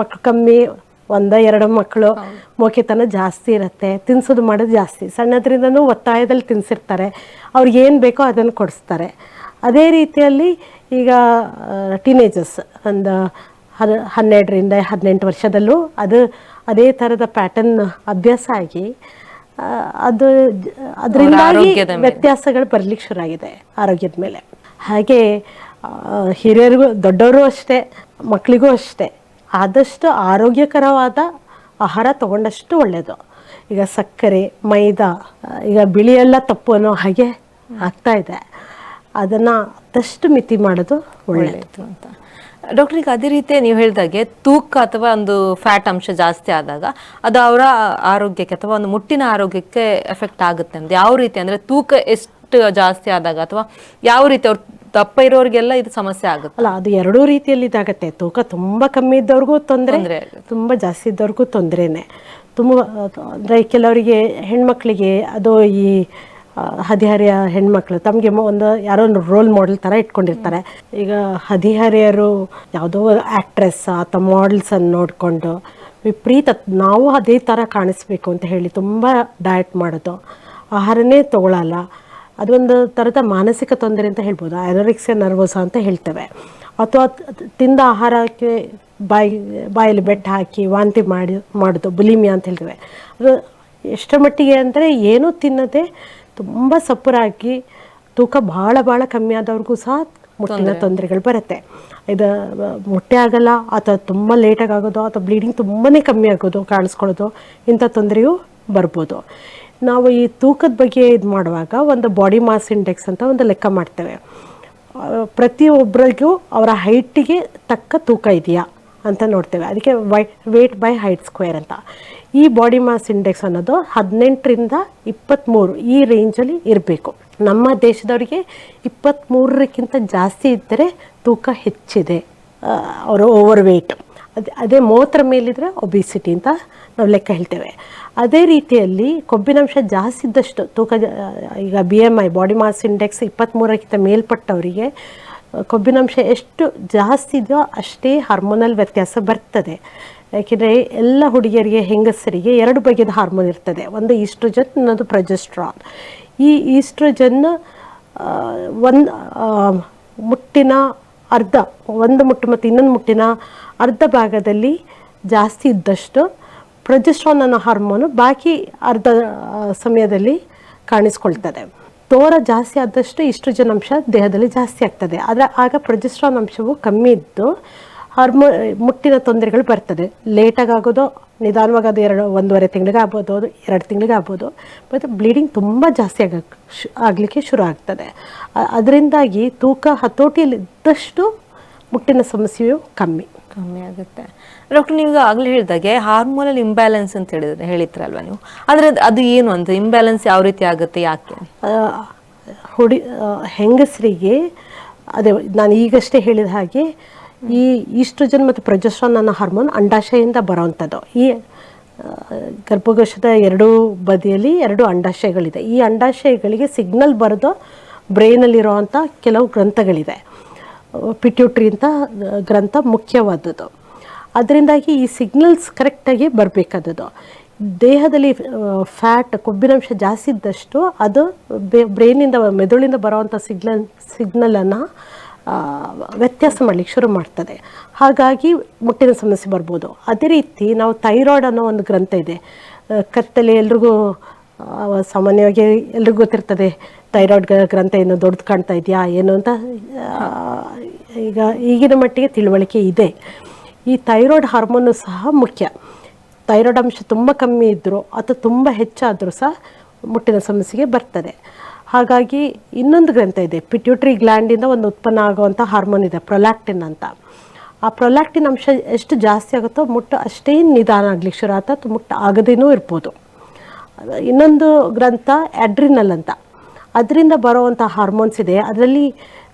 ಮಕ್ಕಳು ಕಮ್ಮಿ ಒಂದ ಎರಡು ಮಕ್ಕಳು ಮೋಕೆತನ ಜಾಸ್ತಿ ಇರುತ್ತೆ. ತಿನ್ಸೋದು ಮಾಡೋದು ಜಾಸ್ತಿ. ಸಣ್ಣದ್ರಿಂದನೂ ಒತ್ತಾಯದಲ್ಲಿ ತಿನ್ಸಿರ್ತಾರೆ. ಅವ್ರಿಗೆ ಏನು ಬೇಕೋ ಅದನ್ನು ಕೊಡಿಸ್ತಾರೆ. ಅದೇ ರೀತಿಯಲ್ಲಿ ಈಗ ಟೀನೇಜಸ್ ಒಂದು ಹದ ಹನ್ನೆರಡರಿಂದ ಹದಿನೆಂಟು ವರ್ಷದಲ್ಲೂ ಅದು ಅದೇ ಥರದ ಪ್ಯಾಟರ್ನ್ ಅಭ್ಯಾಸ ಆಗಿ ಅದು ಅದರಿಂದ ಅದರಿಂದಾಗಿ. ವ್ಯತ್ಯಾಸಗಳು ಬರಲಿಕ್ಕೆ ಶುರು ಆಗಿದೆ ಆರೋಗ್ಯದ ಮೇಲೆ. ಹಾಗೆ ಹಿರಿಯರಿಗೂ ದೊಡ್ಡವರು ಅಷ್ಟೇ ಮಕ್ಕಳಿಗೂ ಅಷ್ಟೇ. ಆದಷ್ಟು ಆರೋಗ್ಯಕರವಾದ ಆಹಾರ ತಗೊಂಡಷ್ಟು ಒಳ್ಳೆಯದು ಈಗ ಸಕ್ಕರೆ, ಮೈದಾ, ಈಗ ಬಿಳಿ ಎಲ್ಲ ತಪ್ಪು ಅನ್ನೋ ಹಾಗೆ ಆಗ್ತಾ ಇದೆ. ಅದನ್ನು ಆದಷ್ಟು ಮಿತಿ ಮಾಡೋದು ಒಳ್ಳೆಯದು ಒಳ್ಳೆಯದು ಅಂತ. ಡಾಕ್ಟರ್, ಈಗ ಅದೇ ರೀತಿ ನೀವು ಹೇಳಿದಾಗೆ ತೂಕ ಅಥವಾ ಒಂದು ಫ್ಯಾಟ್ ಅಂಶ ಜಾಸ್ತಿ ಆದಾಗ ಅದು ಅವರ ಆರೋಗ್ಯಕ್ಕೆ ಅಥವಾ ಒಂದು ಮುಟ್ಟಿನ ಆರೋಗ್ಯಕ್ಕೆ ಎಫೆಕ್ಟ್ ಆಗುತ್ತೆ ಅಂತ. ಯಾವ ರೀತಿ? ಅಂದರೆ ತೂಕ ಎಷ್ಟು ಜಾಸ್ತಿ ಆದಾಗ ಅಥವಾ ಯಾವ ರೀತಿ ಅವ್ರು ದಪ್ಪ ಇರೋರಿಗೆಲ್ಲ ಇದು ಸಮಸ್ಯೆ ಆಗುತ್ತೆ. ಅಲ್ಲ ಅದು ಎರಡೂ ರೀತಿಯಲ್ಲಿ ಇದಾಗತ್ತೆ ತೂಕ ತುಂಬ ಕಮ್ಮಿ ಇದ್ದವ್ರಿಗೂ ತೊಂದರೆ ತುಂಬ ಜಾಸ್ತಿ ಇದ್ದವ್ರಿಗೂ ತೊಂದರೆನೆ. ತುಂಬ ಅಂದರೆ ಕೆಲವರಿಗೆ ಹೆಣ್ಮಕ್ಳಿಗೆ ಅದು ಈ ಹದಿಹರೆಯ ಹೆಣ್ಮಕ್ಳು ತಮಗೆ ಒಂದು ಯಾರೋ ಒಂದು ರೋಲ್ ಮಾಡೆಲ್ ಥರ ಇಟ್ಕೊಂಡಿರ್ತಾರೆ. ಈಗ ಹದಿಹರೆಯರು ಯಾವುದೋ ಆ್ಯಕ್ಟ್ರೆಸ್ ಅಥವಾ ಮಾಡೆಲ್ಸನ್ನು ನೋಡಿಕೊಂಡು ವಿಪರೀತ ನಾವು ಅದೇ ಥರ ಕಾಣಿಸ್ಬೇಕು ಅಂತ ಹೇಳಿ ತುಂಬ ಡಯಟ್ ಮಾಡೋದು. ಆಹಾರನೇ ತಗೊಳ್ಳಲ್ಲ ಅದೊಂದು ಥರದ ಮಾನಸಿಕ ತೊಂದರೆ ಅಂತ ಹೇಳ್ಬೋದು. ಅನೋರಿಕ್ಸಿಯ ನರ್ವೋಸ ಅಂತ ಹೇಳ್ತೇವೆ. ಅಥವಾ ತಿಂದ ಆಹಾರಕ್ಕೆ ಬಾಯಿ ಬಾಯಲ್ಲಿ ಬೆಟ್ಟ ಹಾಕಿ ವಾಂತಿ ಮಾಡಿ ಮಾಡೋದು ಬುಲಿಮಿಯಾ ಅಂತ ಹೇಳ್ತೇವೆ. ಅದು ಎಷ್ಟರ ಮಟ್ಟಿಗೆ ಅಂದರೆ ಏನೂ ತಿನ್ನದೆ ತುಂಬ ಸಪ್ಪರಾಗಿ ತೂಕ ಭಾಳ ಭಾಳ ಕಮ್ಮಿ ಆದವ್ರಿಗೂ ಸಹ ಮುಟ್ಟಿನ ತೊಂದರೆಗಳು ಬರುತ್ತೆ. ಇದು ಮೊಟ್ಟೆ ಆಗಲ್ಲ ಅಥವಾ ತುಂಬ ಲೇಟಾಗಿ ಆಗೋದು ಅಥವಾ ಬ್ಲೀಡಿಂಗ್ ತುಂಬಾ ಕಮ್ಮಿ ಆಗೋದು ಕಾಣಿಸ್ಕೊಳ್ಳೋದು ಇಂಥ ತೊಂದರೆಯೂ ಬರ್ಬೋದು. ನಾವು ಈ ತೂಕದ ಬಗ್ಗೆ ಇದು ಮಾಡುವಾಗ ಒಂದು ಬಾಡಿ ಮಾಸ್ ಇಂಡೆಕ್ಸ್ ಅಂತ ಒಂದು ಲೆಕ್ಕ ಮಾಡ್ತೇವೆ. ಪ್ರತಿಯೊಬ್ಬರಿಗೂ ಅವರ ಹೈಟಿಗೆ ತಕ್ಕ ತೂಕ ಇದೆಯಾ ಅಂತ ನೋಡ್ತೇವೆ. ಅದಕ್ಕೆ why weight by height square ಅಂತ. ಈ ಬಾಡಿ ಮಾಸ್ ಇಂಡೆಕ್ಸ್ ಅನ್ನೋದು ಹದಿನೆಂಟರಿಂದ ಇಪ್ಪತ್ತ್ಮೂರು ಈ ರೇಂಜಲ್ಲಿ ಇರಬೇಕು. ನಮ್ಮ ದೇಶದವರಿಗೆ ಇಪ್ಪತ್ತ್ಮೂರಕ್ಕಿಂತ ಜಾಸ್ತಿ ಇದ್ದರೆ ತೂಕ ಹೆಚ್ಚಿದೆ. ಅವರು ಓವರ್ ವೇಟ್ ಅದೇ ಅದೇ ಮೂವತ್ತರ ಮೇಲಿದ್ದರೆ ಒಬಿಸಿಟಿ ಅಂತ ನಾವು ಲೆಕ್ಕ ಹೇಳ್ತೇವೆ. ಅದೇ ರೀತಿಯಲ್ಲಿ ಕೊಬ್ಬಿನಾಂಶ ಜಾಸ್ತಿ ಇದ್ದಷ್ಟು, ತೂಕ ಈಗ B M I body mass index ಇಪ್ಪತ್ತ್ಮೂರಕ್ಕಿಂತ ಮೇಲ್ಪಟ್ಟವರಿಗೆ ಕೊಬ್ಬಿನಾಂಶ ಎಷ್ಟು ಜಾಸ್ತಿ ಇದೆಯೋ ಅಷ್ಟೇ ಹಾರ್ಮೋನಲ್ ವ್ಯತ್ಯಾಸ ಬರ್ತದೆ. ಯಾಕೆಂದರೆ ಎಲ್ಲ ಹುಡುಗಿಯರಿಗೆ, ಹೆಂಗಸರಿಗೆ ಎರಡು ಬಗೆಯ ಹಾರ್ಮೋನ್ ಇರ್ತದೆ. ಒಂದು ಈಸ್ಟ್ರೋಜನ್ ಇನ್ನೊಂದು ಪ್ರೊಜೆಸ್ಟ್ರಾನ್ ಈ ಈಸ್ಟ್ರೋಜನ್ ಒಂದು ಮುಟ್ಟಿನ ಅರ್ಧ, ಒಂದು ಮುಟ್ಟು ಮತ್ತು ಇನ್ನೊಂದು ಮುಟ್ಟಿನ ಅರ್ಧ ಭಾಗದಲ್ಲಿ ಜಾಸ್ತಿ ಇದ್ದಷ್ಟು ಪ್ರೊಜೆಸ್ಟ್ರಾನ್ ಅನ್ನೋ ಹಾರ್ಮೋನು ಬಾಕಿ ಅರ್ಧ ಸಮಯದಲ್ಲಿ ಕಾಣಿಸ್ಕೊಳ್ತದೆ. ತೋರ ಜಾಸ್ತಿ ಆದಷ್ಟು ಇಸ್ಟ್ರೋಜನ್ ಅಂಶ ದೇಹದಲ್ಲಿ ಜಾಸ್ತಿ ಆಗ್ತದೆ. ಆದರೆ ಆಗ ಪ್ರೊಜೆಸ್ಟ್ರಾನ್ ಅಂಶವು ಕಮ್ಮಿ ಇದ್ದು ಹಾರ್ಮೋ, ಮುಟ್ಟಿನ ತೊಂದರೆಗಳು ಬರ್ತದೆ. ಲೇಟಾಗಿ ಆಗೋದು, ನಿಧಾನವಾಗಿ ಅದು ಎರಡು, ಒಂದೂವರೆ ತಿಂಗಳಿಗೆ ಆಗ್ಬೋದು, ಅದು ಎರಡು ತಿಂಗಳಿಗೆ ಆಗ್ಬೋದು. ಮತ್ತು ಬ್ಲೀಡಿಂಗ್ ತುಂಬ ಜಾಸ್ತಿ ಆಗ, ಶು, ಆಗಲಿಕ್ಕೆ ಶುರು ಆಗ್ತದೆ. ಅದರಿಂದಾಗಿ ತೂಕ ಹತೋಟಿಯಲ್ಲಿ ಇದ್ದಷ್ಟು ಮುಟ್ಟಿನ ಸಮಸ್ಯೆಯು ಕಮ್ಮಿ. ಕಮ್ಮಿ ಆಗುತ್ತೆ. ಡಾಕ್ಟರ್, ನೀವು ಆಗಲೇ ಹೇಳಿದಾಗೆ ಹಾರ್ಮೋನಲ್ ಇಂಬ್ಯಾಲೆನ್ಸ್ ಅಂತ ಹೇಳಿದ್ರೆ ಹೇಳಿದ್ರಲ್ವಾ ನೀವು? ಆದರೆ ಅದು- ಏನು ಅಂತ ಇಂಬ್ಯಾಲೆನ್ಸ್ ಯಾವ ರೀತಿ ಆಗುತ್ತೆ, ಯಾಕೆ? ಹುಡಿ ಹೆಂಗಸರಿಗೆ, ಅದೇ, ನಾನು ಈಗಷ್ಟೇ ಹೇಳಿದ ಹಾಗೆ, ಈ ಈಸ್ಟ್ರೋಜನ್ ಮತ್ತು ಪ್ರೊಜೆಸ್ಟ್ರಾನ್ ಅನ್ನೋ ಹಾರ್ಮೋನ್ ಅಂಡಾಶಯದಿಂದ ಬರೋವಂಥದ್ದು ಈ ಗರ್ಭಕೋಶದ ಎರಡೂ ಬದಿಯಲ್ಲಿ ಎರಡು ಅಂಡಾಶಯಗಳಿದೆ. ಈ ಅಂಡಾಶಯಗಳಿಗೆ ಸಿಗ್ನಲ್ ಬರೆದು ಬ್ರೈನಲ್ಲಿರುವಂಥ ಕೆಲವು ಗ್ರಂಥಗಳಿದೆ. ಪಿಟ್ಯೂಟ್ರಿ ಅಂತ ಗ್ರಂಥ ಮುಖ್ಯವಾದದ್ದು. ಅದರಿಂದಾಗಿ ಈ ಸಿಗ್ನಲ್ಸ್ ಕರೆಕ್ಟಾಗಿ ಬರಬೇಕಾದದ್ದು. ದೇಹದಲ್ಲಿ ಫ್ಯಾಟ್ ಕೊಬ್ಬಿನಾಂಶ ಜಾಸ್ತಿ ಇದ್ದಷ್ಟು ಅದು ಬ್ರೈನಿಂದ ಮೆದುಳಿಂದ ಬರುವಂಥ ಸಿಗ್ನಲ್ ಸಿಗ್ನಲನ್ನು ವ್ಯತ್ಯಾಸ ಮಾಡಲಿಕ್ಕೆ ಶುರು ಮಾಡ್ತದೆ. ಹಾಗಾಗಿ ಮುಟ್ಟಿನ ಸಮಸ್ಯೆ ಬರ್ಬೋದು. ಅದೇ ರೀತಿ ನಾವು ಥೈರಾಯ್ಡ್ ಅನ್ನೋ ಒಂದು ಗ್ರಂಥ ಇದೆ. ಕತ್ತಲೆ ಎಲ್ರಿಗೂ ಸಾಮಾನ್ಯವಾಗಿ ಎಲ್ರಿಗೂ ಗೊತ್ತಿರ್ತದೆ ಥೈರಾಯ್ಡ್ ಗ್ರಂಥ ಏನು ದೊಡ್ಡದು ಕಾಣ್ತಾ ಇದೆಯಾ, ಏನು ಅಂತ ಈಗ ಈಗಿನ ಮಟ್ಟಿಗೆ ತಿಳುವಳಿಕೆ ಇದೆ. ಈ ಥೈರಾಯ್ಡ್ ಹಾರ್ಮೋನು ಸಹ ಮುಖ್ಯ. ಥೈರಾಯ್ಡ್ ಅಂಶ ತುಂಬ ಕಮ್ಮಿ ಇದ್ದರೂ ಅಥವಾ ತುಂಬ ಹೆಚ್ಚಾದರೂ ಸಹ ಮುಟ್ಟಿನ ಸಮಸ್ಯೆಗೆ ಬರ್ತದೆ. ಹಾಗಾಗಿ ಇನ್ನೊಂದು ಗ್ರಂಥ ಇದೆ ಪಿಟ್ಯೂಟ್ರಿ ಗ್ಲ್ಯಾಂಡಿಂದ ಒಂದು ಉತ್ಪನ್ನ ಆಗುವಂಥ ಹಾರ್ಮೋನ್ ಇದೆ ಪ್ರೊಲ್ಯಾಕ್ಟಿನ್ ಅಂತ. ಆ ಪ್ರೊಲ್ಯಾಕ್ಟಿನ್ ಅಂಶ ಎಷ್ಟು ಜಾಸ್ತಿ ಆಗುತ್ತೋ ಮುಟ್ಟು ಅಷ್ಟೇ ನಿಧಾನ ಆಗ್ಲಿಕ್ಕೆ ಶುರು ಆತ ಮುಟ್ಟು ಆಗದೇನೂ ಇರ್ಬೋದು. ಇನ್ನೊಂದು ಗ್ರಂಥ ಅಡ್ರಿನಲ್ ಅಂತ. ಅದರಿಂದ ಬರುವಂಥ ಹಾರ್ಮೋನ್ಸ್ ಇದೆ. ಅದರಲ್ಲಿ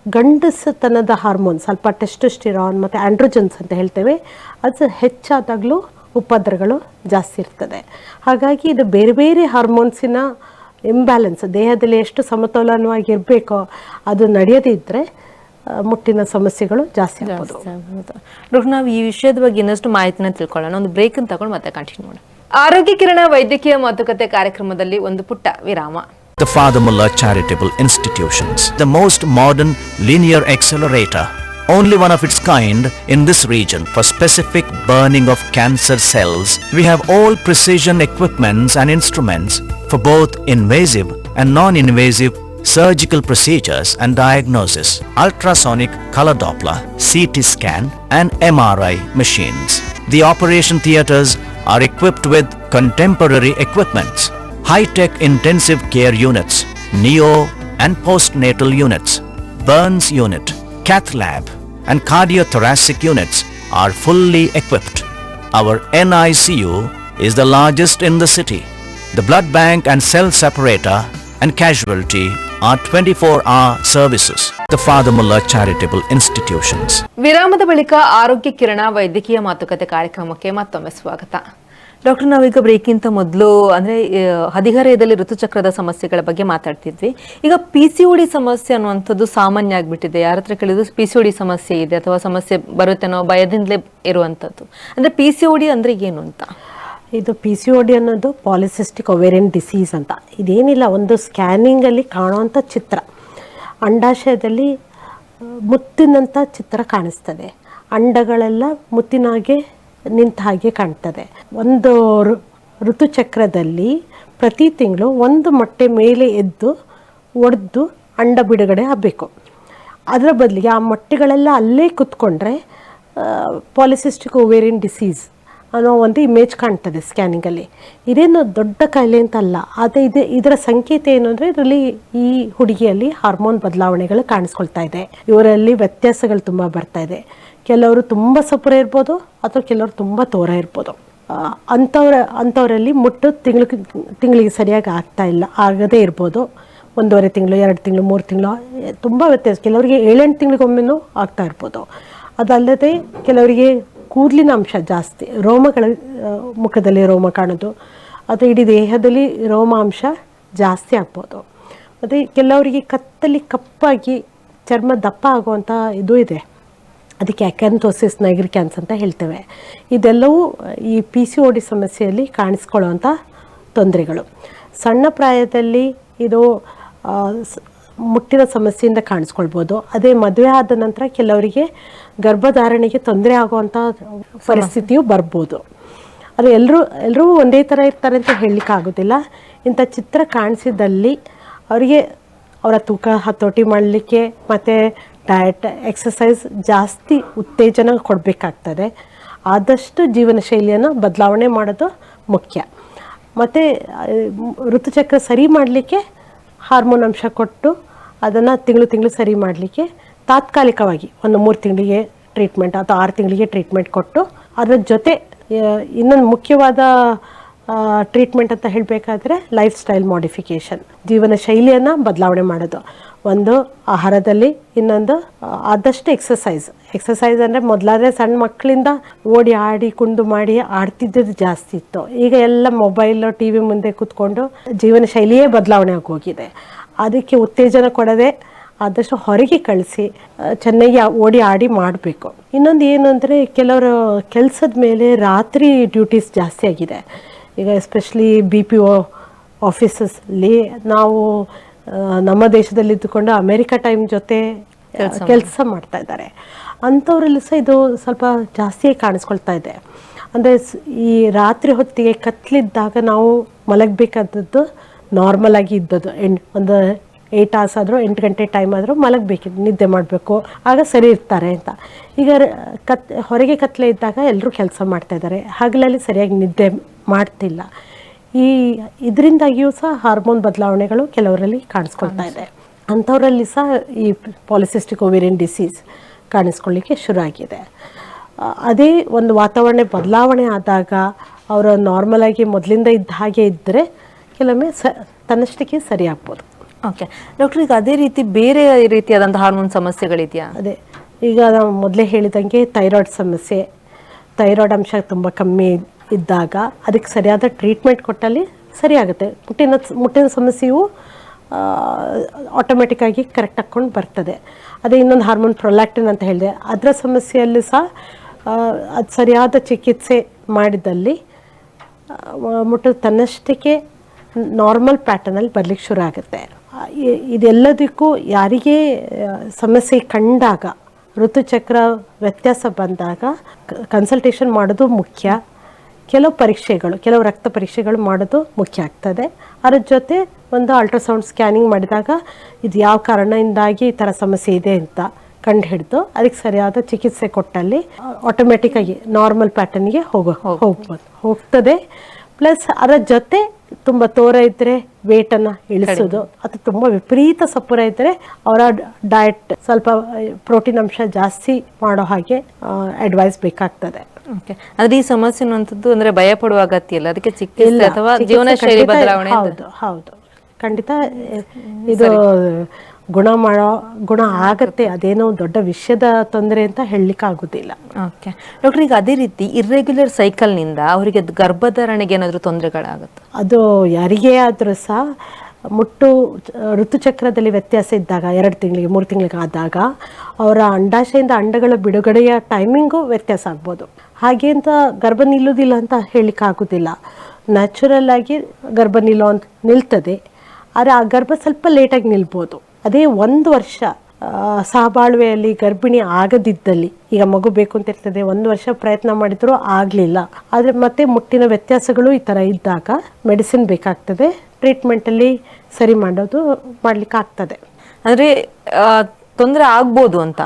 ಗಂಡಸತನದ ಹಾರ್ಮೋನ್ ಸ್ವಲ್ಪ ಟೆಸ್ಟೋಸ್ಟಿರಾನ್ ಮತ್ತು ಆ್ಯಂಡ್ರೋಜನ್ಸ್ ಅಂತ ಹೇಳ್ತೇವೆ, ಅದು ಹೆಚ್ಚಾದಾಗಲೂ ಉಪದ್ರಗಳು ಜಾಸ್ತಿ ಇರ್ತದೆ. ಹಾಗಾಗಿ ಇದು ಬೇರೆ ಬೇರೆ ಹಾರ್ಮೋನ್ಸಿನ ಇಂಬ್ಯಾಲೆನ್ಸ್ ದೇಹದಲ್ಲಿ ಎಷ್ಟು ಸಮತೋಲನವಾಗಿರಬೇಕೋ ಅದು ನಡೆಯದಿದ್ದರೆ ಮುಟ್ಟಿನ ಸಮಸ್ಯೆಗಳು ಜಾಸ್ತಿ ಡಾಕ್ಟರ್ ನಾವು ಈ ವಿಷಯದ ಬಗ್ಗೆ ಇನ್ನಷ್ಟು ಮಾಹಿತಿನ ತಿಳ್ಕೊಳ್ಳೋಣ. ಒಂದು ಬ್ರೇಕ್ ತಗೊಂಡು ಮತ್ತೆ ಕಂಟಿನ್ಯೂ ಮಾಡೋಣ. ಆರೋಗ್ಯ ಕಿರಣ ವೈದ್ಯಕೀಯ ಮಾತುಕತೆ ಕಾರ್ಯಕ್ರಮದಲ್ಲಿ ಒಂದು ಪುಟ್ಟ ವಿರಾಮ. The Father Mullah Charitable Institutions, the most modern linear accelerator, only one of its kind in this region for specific burning of cancer cells. We have all precision equipments and instruments for both invasive and non-invasive surgical procedures and diagnosis, ultrasonic color Doppler, CT scan and MRI machines. The operation theaters are equipped with contemporary equipments, high-tech intensive care units, neo and postnatal units, burns unit, cath lab and cardiothoracic units are fully equipped. Our NICU is the largest in the city. The blood bank and cell separator and casualty are 24-hour services. The Father Mullah Charitable Institutions. ವಿರಾಮದ ಬಳಿಕ ಆರೋಗ್ಯ ಕಿರಣ ವೈದ್ಯಕೀಯ ಮಾತುಕತೆ ಕಾರ್ಯಕ್ರಮಕ್ಕೆ ಮತ್ತೊಮ್ಮೆ ಸ್ವಾಗತ doctor, ನಾವೀಗ ಬ್ರೇಕ್ಗಿಂತ ಮೊದಲು, ಅಂದರೆ ಹದಿಹರೆಯದಲ್ಲಿ ಋತುಚಕ್ರದ ಸಮಸ್ಯೆಗಳ ಬಗ್ಗೆ ಮಾತಾಡ್ತಿದ್ವಿ. ಈಗ ಪಿ ಸಿ ಡಿ ಸಮಸ್ಯೆ ಅನ್ನುವಂಥದ್ದು ಸಾಮಾನ್ಯ ಆಗಿಬಿಟ್ಟಿದೆ. ಯಾರ ಹತ್ರ ಕೇಳಿದ್ರು ಪಿ ಸಿ ಡಿ ಸಮಸ್ಯೆ ಇದೆ ಅಥವಾ ಸಮಸ್ಯೆ ಬರುತ್ತೆ ಅನ್ನೋ ಭಯದಿಂದಲೇ ಇರುವಂಥದ್ದು. ಅಂದರೆ ಪಿ ಸಿ ಡಿ ಅಂದ್ರೆ ಏನು ಅಂತ? ಇದು ಪಿ ಸಿ ಒ ಡಿ ಅನ್ನೋದು ಪಾಲಿಸಿಸ್ಟಿಕ್ ಒವೇರಿಯನ್ ಡಿಸೀಸ್ ಅಂತ. ಇದೇನಿಲ್ಲ, ಒಂದು ಸ್ಕ್ಯಾನಿಂಗಲ್ಲಿ ಕಾಣುವಂಥ ಚಿತ್ರ. ಅಂಡಾಶಯದಲ್ಲಿ, ಮುತ್ತಿನಂಥ ಚಿತ್ರ ಕಾಣಿಸ್ತದೆ. ಅಂಡಗಳೆಲ್ಲ ಮುತ್ತಿನಾಗೆ ನಿಂತ ಹಾಗೆ ಕಾಣ್ತದೆ. ಒಂದು ಋತುಚಕ್ರದಲ್ಲಿ ಪ್ರತಿ ತಿಂಗಳು ಒಂದು ಮೊಟ್ಟೆ ಮೇಲೆ ಎದ್ದು ಒಡೆದು ಅಂಡ ಬಿಡುಗಡೆ ಆಗಬೇಕು. ಅದರ ಬದಲಿಗೆ ಆ ಮೊಟ್ಟೆಗಳೆಲ್ಲ ಅಲ್ಲೇ ಕುತ್ಕೊಂಡ್ರೆ ಪಾಲಿಸಿಸ್ಟಿಕ್ ಓವೇರಿನ್ ಡಿಸೀಸ್ ಅನ್ನೋ ಒಂದು ಇಮೇಜ್ ಕಾಣ್ತದೆ ಸ್ಕ್ಯಾನಿಂಗಲ್ಲಿ ಇದೇನು ದೊಡ್ಡ ಕಾಯಿಲೆ ಅಂತ ಅಲ್ಲ ಆದರೆ ಇದೆ, ಇದರ ಸಂಕೇತ ಏನು ಅಂದರೆ ಇದರಲ್ಲಿ ಈ ಹುಡುಗಿಯಲ್ಲಿ ಹಾರ್ಮೋನ್ ಬದಲಾವಣೆಗಳು ಕಾಣಿಸ್ಕೊಳ್ತಾ ಇದೆ. ಇವರಲ್ಲಿ ವ್ಯತ್ಯಾಸಗಳು ತುಂಬ ಬರ್ತಾ ಇದೆ. ಕೆಲವರು ತುಂಬ ಸಪುರ ಇರ್ಬೋದು, ಅಥವಾ ಕೆಲವರು ತುಂಬ ತೋರ ಇರ್ಬೋದು. ಅಂಥವ್ರ, ಅಂಥವರಲ್ಲಿ ಮುಟ್ಟು ತಿಂಗಳು, ತಿಂಗಳಿಗೆ ಸರಿಯಾಗಿ ಆಗ್ತಾ ಇಲ್ಲ, ಆಗದೇ ಇರ್ಬೋದು. ಒಂದೂವರೆ ತಿಂಗಳು, ಎರಡು ತಿಂಗಳು, ಮೂರು ತಿಂಗಳು, ತುಂಬ ವ್ಯತ್ಯಾಸ. ಕೆಲವರಿಗೆ ಏಳೆಂಟು ತಿಂಗಳಿಗೊಮ್ಮೆನೂ ಆಗ್ತಾ ಇರ್ಬೋದು. ಅದಲ್ಲದೆ ಕೆಲವರಿಗೆ ಕೂದಲಿನ ಅಂಶ ಜಾಸ್ತಿ. ರೋಮಗಳ ಮುಖದಲ್ಲಿ ರೋಮ ಕಾಣೋದು. ಅಥವಾ ಇಡೀ ದೇಹದಲ್ಲಿ ರೋಮ ಅಂಶ ಜಾಸ್ತಿ ಆಗ್ಬೋದು. ಮತ್ತು ಕೆಲವರಿಗೆ ಕತ್ತಲ್ಲಿ ಕಪ್ಪಾಗಿ ಚರ್ಮ ದಪ್ಪ ಆಗುವಂಥ ಇದು ಇದೆ. ಅದಕ್ಕೆ ಅಕ್ಯಾಂಥೋಸಿಸ್ ನೈಗ್ರಿಕ್ಯಾನ್ಸ್ ಅಂತ ಹೇಳ್ತೇವೆ. ಇದೆಲ್ಲವೂ ಈ ಪಿ ಸಿ ಡಿ ಸಮಸ್ಯೆಯಲ್ಲಿ ಕಾಣಿಸ್ಕೊಳ್ಳುವಂಥ ತೊಂದರೆಗಳು. ಸಣ್ಣ ಪ್ರಾಯದಲ್ಲಿ ಇದು ಮುಟ್ಟಿನ ಸಮಸ್ಯೆಯಿಂದ ಕಾಣಿಸ್ಕೊಳ್ಬೋದು. ಅದೇ ಮದುವೆ ಆದ ನಂತರ ಕೆಲವರಿಗೆ ಗರ್ಭಧಾರಣೆಗೆ ತೊಂದರೆ ಆಗುವಂಥ ಪರಿಸ್ಥಿತಿಯು ಬರ್ಬೋದು. ಅದು ಎಲ್ಲರೂ ಎಲ್ಲರೂ ಒಂದೇ ಥರ ಇರ್ತಾರೆ ಅಂತ ಹೇಳಲಿಕ್ಕೆ ಆಗೋದಿಲ್ಲ. ಇಂಥ ಚಿತ್ರ ಕಾಣಿಸಿದಲ್ಲಿ ಅವರಿಗೆ ಅವರ ತೂಕ, ಹತೋಟಿ ಮಾಡಲಿಕ್ಕೆ ಮತ್ತು ಡಯಟ್ ಎಕ್ಸಸೈಸ್ ಜಾಸ್ತಿ ಉತ್ತೇಜನ ಕೊಡಬೇಕಾಗ್ತದೆ. ಆದಷ್ಟು ಜೀವನ ಶೈಲಿಯನ್ನು ಬದಲಾವಣೆ ಮಾಡೋದು ಮುಖ್ಯ. ಮತ್ತು ಋತುಚಕ್ರ ಸರಿ ಮಾಡಲಿಕ್ಕೆ ಹಾರ್ಮೋನ್ ಅಂಶ ಕೊಟ್ಟು ಅದನ್ನು ತಿಂಗಳು ತಿಂಗಳು ಸರಿ ಮಾಡಲಿಕ್ಕೆ ತಾತ್ಕಾಲಿಕವಾಗಿ ಒಂದು ಮೂರು ತಿಂಗಳಿಗೆ ಟ್ರೀಟ್ಮೆಂಟ್ ಅಥವಾ ಆರು ತಿಂಗಳಿಗೆ ಟ್ರೀಟ್ಮೆಂಟ್ ಕೊಟ್ಟು ಅದರ ಜೊತೆ ಇನ್ನೊಂದು ಮುಖ್ಯವಾದ ಟ್ರೀಟ್ಮೆಂಟ್ ಅಂತ ಹೇಳಬೇಕಾದ್ರೆ ಲೈಫ್ ಸ್ಟೈಲ್ ಮಾಡಿಫಿಕೇಷನ್ ಜೀವನ ಶೈಲಿಯನ್ನು ಬದಲಾವಣೆ ಮಾಡೋದು. ಒಂದು ಆಹಾರದಲ್ಲಿ ಇನ್ನೊಂದು ಆದಷ್ಟು ಎಕ್ಸಸೈಸ್ ಎಕ್ಸಸೈಸ್ ಅಂದರೆ ಮೊದಲಾದ್ರೆ ಸಣ್ಣ ಮಕ್ಕಳಿಂದ ಓಡಿ ಆಡಿ ಕುಂಡು ಮಾಡಿ ಆಡ್ತಿದ್ದದ್ದು ಜಾಸ್ತಿ ಇತ್ತು. ಈಗ ಎಲ್ಲ ಮೊಬೈಲು ಟಿ ವಿ ಮುಂದೆ ಕೂತ್ಕೊಂಡು ಜೀವನ ಶೈಲಿಯೇ ಬದಲಾವಣೆ ಆಗೋಗಿದೆ. ಅದಕ್ಕೆ ಉತ್ತೇಜನ ಕೊಡದೆ ಆದಷ್ಟು ಹೊರಗೆ ಕಳಿಸಿ ಚೆನ್ನಾಗಿ ಓಡಿ ಆಡಿ ಮಾಡಬೇಕು. ಇನ್ನೊಂದು ಏನು ಅಂದರೆ ಕೆಲವರು ಕೆಲಸದ ಮೇಲೆ ರಾತ್ರಿ ಡ್ಯೂಟೀಸ್ ಜಾಸ್ತಿ ಆಗಿದೆ. ಈಗ ಎಸ್ಪೆಷಲಿ ಬಿ ಪಿ ಒ ಆಫೀಸಸ್ಲಿ ನಾವು ನಮ್ಮ ದೇಶದಲ್ಲಿ ಇದ್ದುಕೊಂಡು ಅಮೇರಿಕಾ ಟೈಮ್ ಜೊತೆ ಕೆಲಸ ಮಾಡ್ತಾ ಇದ್ದಾರೆ. ಅಂಥವ್ರಲ್ಲಿ ಸಹ ಇದು ಸ್ವಲ್ಪ ಜಾಸ್ತಿಯೇ ಕಾಣಿಸ್ಕೊಳ್ತಾ ಇದೆ. ಅಂದರೆ ಈ ರಾತ್ರಿ ಹೊತ್ತಿಗೆ ಕತ್ಲಿದ್ದಾಗ ನಾವು ಮಲಗಬೇಕಾದದ್ದು ನಾರ್ಮಲ್ ಆಗಿ ಇದ್ದದ್ದು. ಎಂಟ್, ಒಂದು ಏಯ್ಟ್ ಅವರ್ಸ್ ಆದರೂ, ಎಂಟು ಗಂಟೆ ಟೈಮ್ ಆದರೂ ಮಲಗಬೇಕು, ನಿದ್ದೆ ಮಾಡಬೇಕು. ಆಗ ಸರಿ ಇರ್ತಾರೆ ಅಂತ. ಈಗ ಕತ್, ಹೊರಗೆ ಕತ್ತಲೆ ಇದ್ದಾಗ ಎಲ್ಲರೂ ಕೆಲಸ ಮಾಡ್ತಾ ಇದ್ದಾರೆ. ಹಗಲಲ್ಲಿ ಸರಿಯಾಗಿ ನಿದ್ದೆ ಮಾಡ್ತಿಲ್ಲ. ಈ, ಇದರಿಂದಾಗಿಯೂ ಸಹ ಹಾರ್ಮೋನ್ ಬದಲಾವಣೆಗಳು ಕೆಲವರಲ್ಲಿ ಕಾಣಿಸ್ಕೊಳ್ತಾ ಇದೆ. ಅಂಥವರಲ್ಲಿ ಸಹ ಈ ಪಾಲಿಸಿಸ್ಟಿಕ್ ಓವೇರಿಯನ್ ಡಿಸೀಸ್ ಕಾಣಿಸ್ಕೊಳ್ಳಿಕ್ಕೆ ಶುರು ಆಗಿದೆ. ಅದೇ ಒಂದು ವಾತಾವರಣ ಬದಲಾವಣೆ ಆದಾಗ, ಅವರು ನಾರ್ಮಲಾಗಿ ಮೊದಲಿಂದ ಇದ್ದ ಹಾಗೆ ಇದ್ದರೆ ಕೆಲವೊಮ್ಮೆ ಸ ತನ್ನಷ್ಟಕ್ಕೆ ಸರಿ ಆಗ್ಬೋದು ಓಕೆ ಡಾಕ್ಟರ್ ಈಗ ಅದೇ ರೀತಿ ಬೇರೆ ರೀತಿಯಾದಂಥ ಹಾರ್ಮೋನ್ ಸಮಸ್ಯೆಗಳಿದೆಯಾ? ಅದೇ. ಈಗ ನಾವು ಮೊದಲೇ ಹೇಳಿದಂಗೆ ಥೈರಾಯ್ಡ್ ಸಮಸ್ಯೆ. ಥೈರಾಯ್ಡ್ ಅಂಶ ತುಂಬ ಕಮ್ಮಿ ಇದ್ದಾಗ ಅದಕ್ಕೆ ಸರಿಯಾದ ಟ್ರೀಟ್ಮೆಂಟ್ ಕೊಟ್ಟಲ್ಲಿ ಸರಿಯಾಗುತ್ತೆ. ಮುಟ್ಟಿನ ಮುಟ್ಟಿನ ಸಮಸ್ಯೆಯು ಆಟೋಮೆಟಿಕ್ಕಾಗಿ ಕರೆಕ್ಟ್ ಹಾಕ್ಕೊಂಡು ಬರ್ತದೆ. ಅದೇ ಇನ್ನೊಂದು ಹಾರ್ಮೋನ್ ಪ್ರೊಲ್ಯಾಕ್ಟಿನ್ ಅಂತ ಹೇಳಿದೆ. ಅದರ ಸಮಸ್ಯೆಯಲ್ಲಿ ಸಹ ಅದು ಸರಿಯಾದ ಚಿಕಿತ್ಸೆ ಮಾಡಿದಲ್ಲಿ ಮುಟ್ಟದ ಮುಟ್ಟು ತನ್ನಷ್ಟಕ್ಕೆ ನಾರ್ಮಲ್ ಪ್ಯಾಟರ್ನಲ್ಲಿ ಬರ್ಲಿಕ್ಕೆ ಶುರು ಆಗುತ್ತೆ. ಇದೆಲ್ಲದಕ್ಕೂ ಯಾರಿಗೆ ಸಮಸ್ಯೆ ಕಂಡಾಗ ಋತುಚಕ್ರ ವ್ಯತ್ಯಾಸ ಬಂದಾಗ ಕನ್ಸಲ್ಟೇಷನ್ ಮಾಡೋದು ಮುಖ್ಯ. ಕೆಲವು ಪರೀಕ್ಷೆಗಳು ಕೆಲವು ರಕ್ತ ಪರೀಕ್ಷೆಗಳು ಮಾಡೋದು ಮುಖ್ಯ ಆಗ್ತದೆ. ಅದರ ಜೊತೆ ಒಂದು ಅಲ್ಟ್ರಾಸೌಂಡ್ ಸ್ಕ್ಯಾನಿಂಗ್ ಮಾಡಿದಾಗ ಇದು ಯಾವ ಕಾರಣದಿಂದಾಗಿ ಈ ಥರ ಸಮಸ್ಯೆ ಇದೆ ಅಂತ ಕಂಡು ಹಿಡಿದು ಅದಕ್ಕೆ ಸರಿಯಾದ ಚಿಕಿತ್ಸೆ ಕೊಟ್ಟಲ್ಲಿ ಆಟೋಮೆಟಿಕ್ಕಾಗಿ ನಾರ್ಮಲ್ ಪ್ಯಾಟರ್ನ್ಗೆ ಹೋಗೋ ಹೋಗ್ಬೋದು. ಹೋಗ್ತದೆ. ಪ್ಲಸ್ ಅದರ ಜೊತೆ ತುಂಬ ತೋರ ಇದ್ದರೆ ವೇಟನ್ನು ಇಳಿಸೋದು. ಅದು ತುಂಬ ವಿಪರೀತ ಸಪುರ ಇದ್ರೆ ಅವರ ಡಯಟ್ ಸ್ವಲ್ಪ ಪ್ರೋಟೀನ್ ಅಂಶ ಜಾಸ್ತಿ ಮಾಡೋ ಹಾಗೆ ಅಡ್ವೈಸ್ ಬೇಕಾಗ್ತದೆ. ಓಕೆ ಅಂದ್ರೆ ಈ ಸಮಸ್ಯೆ ಅನ್ನುವಂಥದ್ದು ಅಂದ್ರೆ ಭಯ ಪಡುವ ಅಗತ್ಯ ಇಲ್ಲ. ಅದಕ್ಕೆ ಚಿಕಿತ್ಸೆ ಅಥವಾ ಜೀವನ ಶೈಲಿ ಬದಲಾವಣೆ ಹೌದು ಹೌದು. ಖಂಡಿತ ಇದು ಗುಣ ಮಾಡೋ ಗುಣ ಆಗತ್ತೆ ಅದೇನೋ ದೊಡ್ಡ ವಿಷಯದ ತೊಂದರೆ ಅಂತ ಹೇಳಲಿಕ್ಕೆ ಆಗೋದಿಲ್ಲ ಓಕೆ. ಡಾಕ್ಟರ್ ಈಗ ಅದೇ ರೀತಿ ಇರ್ರೆಗ್ಯುಲರ್ ಸೈಕಲ್ನಿಂದ ಅವರಿಗೆ ಗರ್ಭಧಾರಣೆಗೆ ಏನಾದರೂ ತೊಂದರೆಗಳಾಗುತ್ತೆ? ಅದು ಯಾರಿಗೆ ಆದರೂ ಸಹ ಮುಟ್ಟು ಋತುಚಕ್ರದಲ್ಲಿ ವ್ಯತ್ಯಾಸ ಇದ್ದಾಗ ಎರಡು ತಿಂಗಳಿಗೆ ಮೂರು ತಿಂಗಳಿಗೆ ಆದಾಗ ಅವರ ಅಂಡಾಶಯದಿಂದ ಅಂಡಗಳ ಬಿಡುಗಡೆಯ ಟೈಮಿಂಗು ವ್ಯತ್ಯಾಸ ಆಗ್ಬೋದು. ಹಾಗೆ ಅಂತ ಗರ್ಭ ನಿಲ್ಲುವುದಿಲ್ಲ ಅಂತ ಹೇಳಲಿಕ್ಕೆ ಆಗೋದಿಲ್ಲ ನ್ಯಾಚುರಲ್ ಆಗಿ ಗರ್ಭ ನಿಲ್ಲೋ ಅಂತ ನಿಲ್ತದೆ. ಆದರೆ ಆ ಗರ್ಭ ಸ್ವಲ್ಪ ಲೇಟಾಗಿ ನಿಲ್ಬೋದು. ಅದೇ ಒಂದು ವರ್ಷ ಸಹಬಾಳ್ವೆಯಲ್ಲಿ ಗರ್ಭಿಣಿ ಆಗದಿದ್ದಲ್ಲಿ ಈಗ ಮಗು ಬೇಕು ಅಂತ ಇರ್ತದೆ ಒಂದು ವರ್ಷ ಪ್ರಯತ್ನ ಮಾಡಿದ್ರು ಆಗಲಿಲ್ಲ. ಆದರೆ ಮತ್ತೆ ಮುಟ್ಟಿನ ವ್ಯತ್ಯಾಸಗಳು ಈ ಥರ ಇದ್ದಾಗ ಮೆಡಿಸಿನ್ ಬೇಕಾಗ್ತದೆ ಟ್ರೀಟ್ಮೆಂಟಲ್ಲಿ ಸರಿ ಮಾಡೋದು ಮಾಡ್ಲಿಕ್ಕೆ ಆಗ್ತದೆ ಅಂದ್ರೆ ತೊಂದರೆ ಆಗ್ಬೋದು ಅಂತ?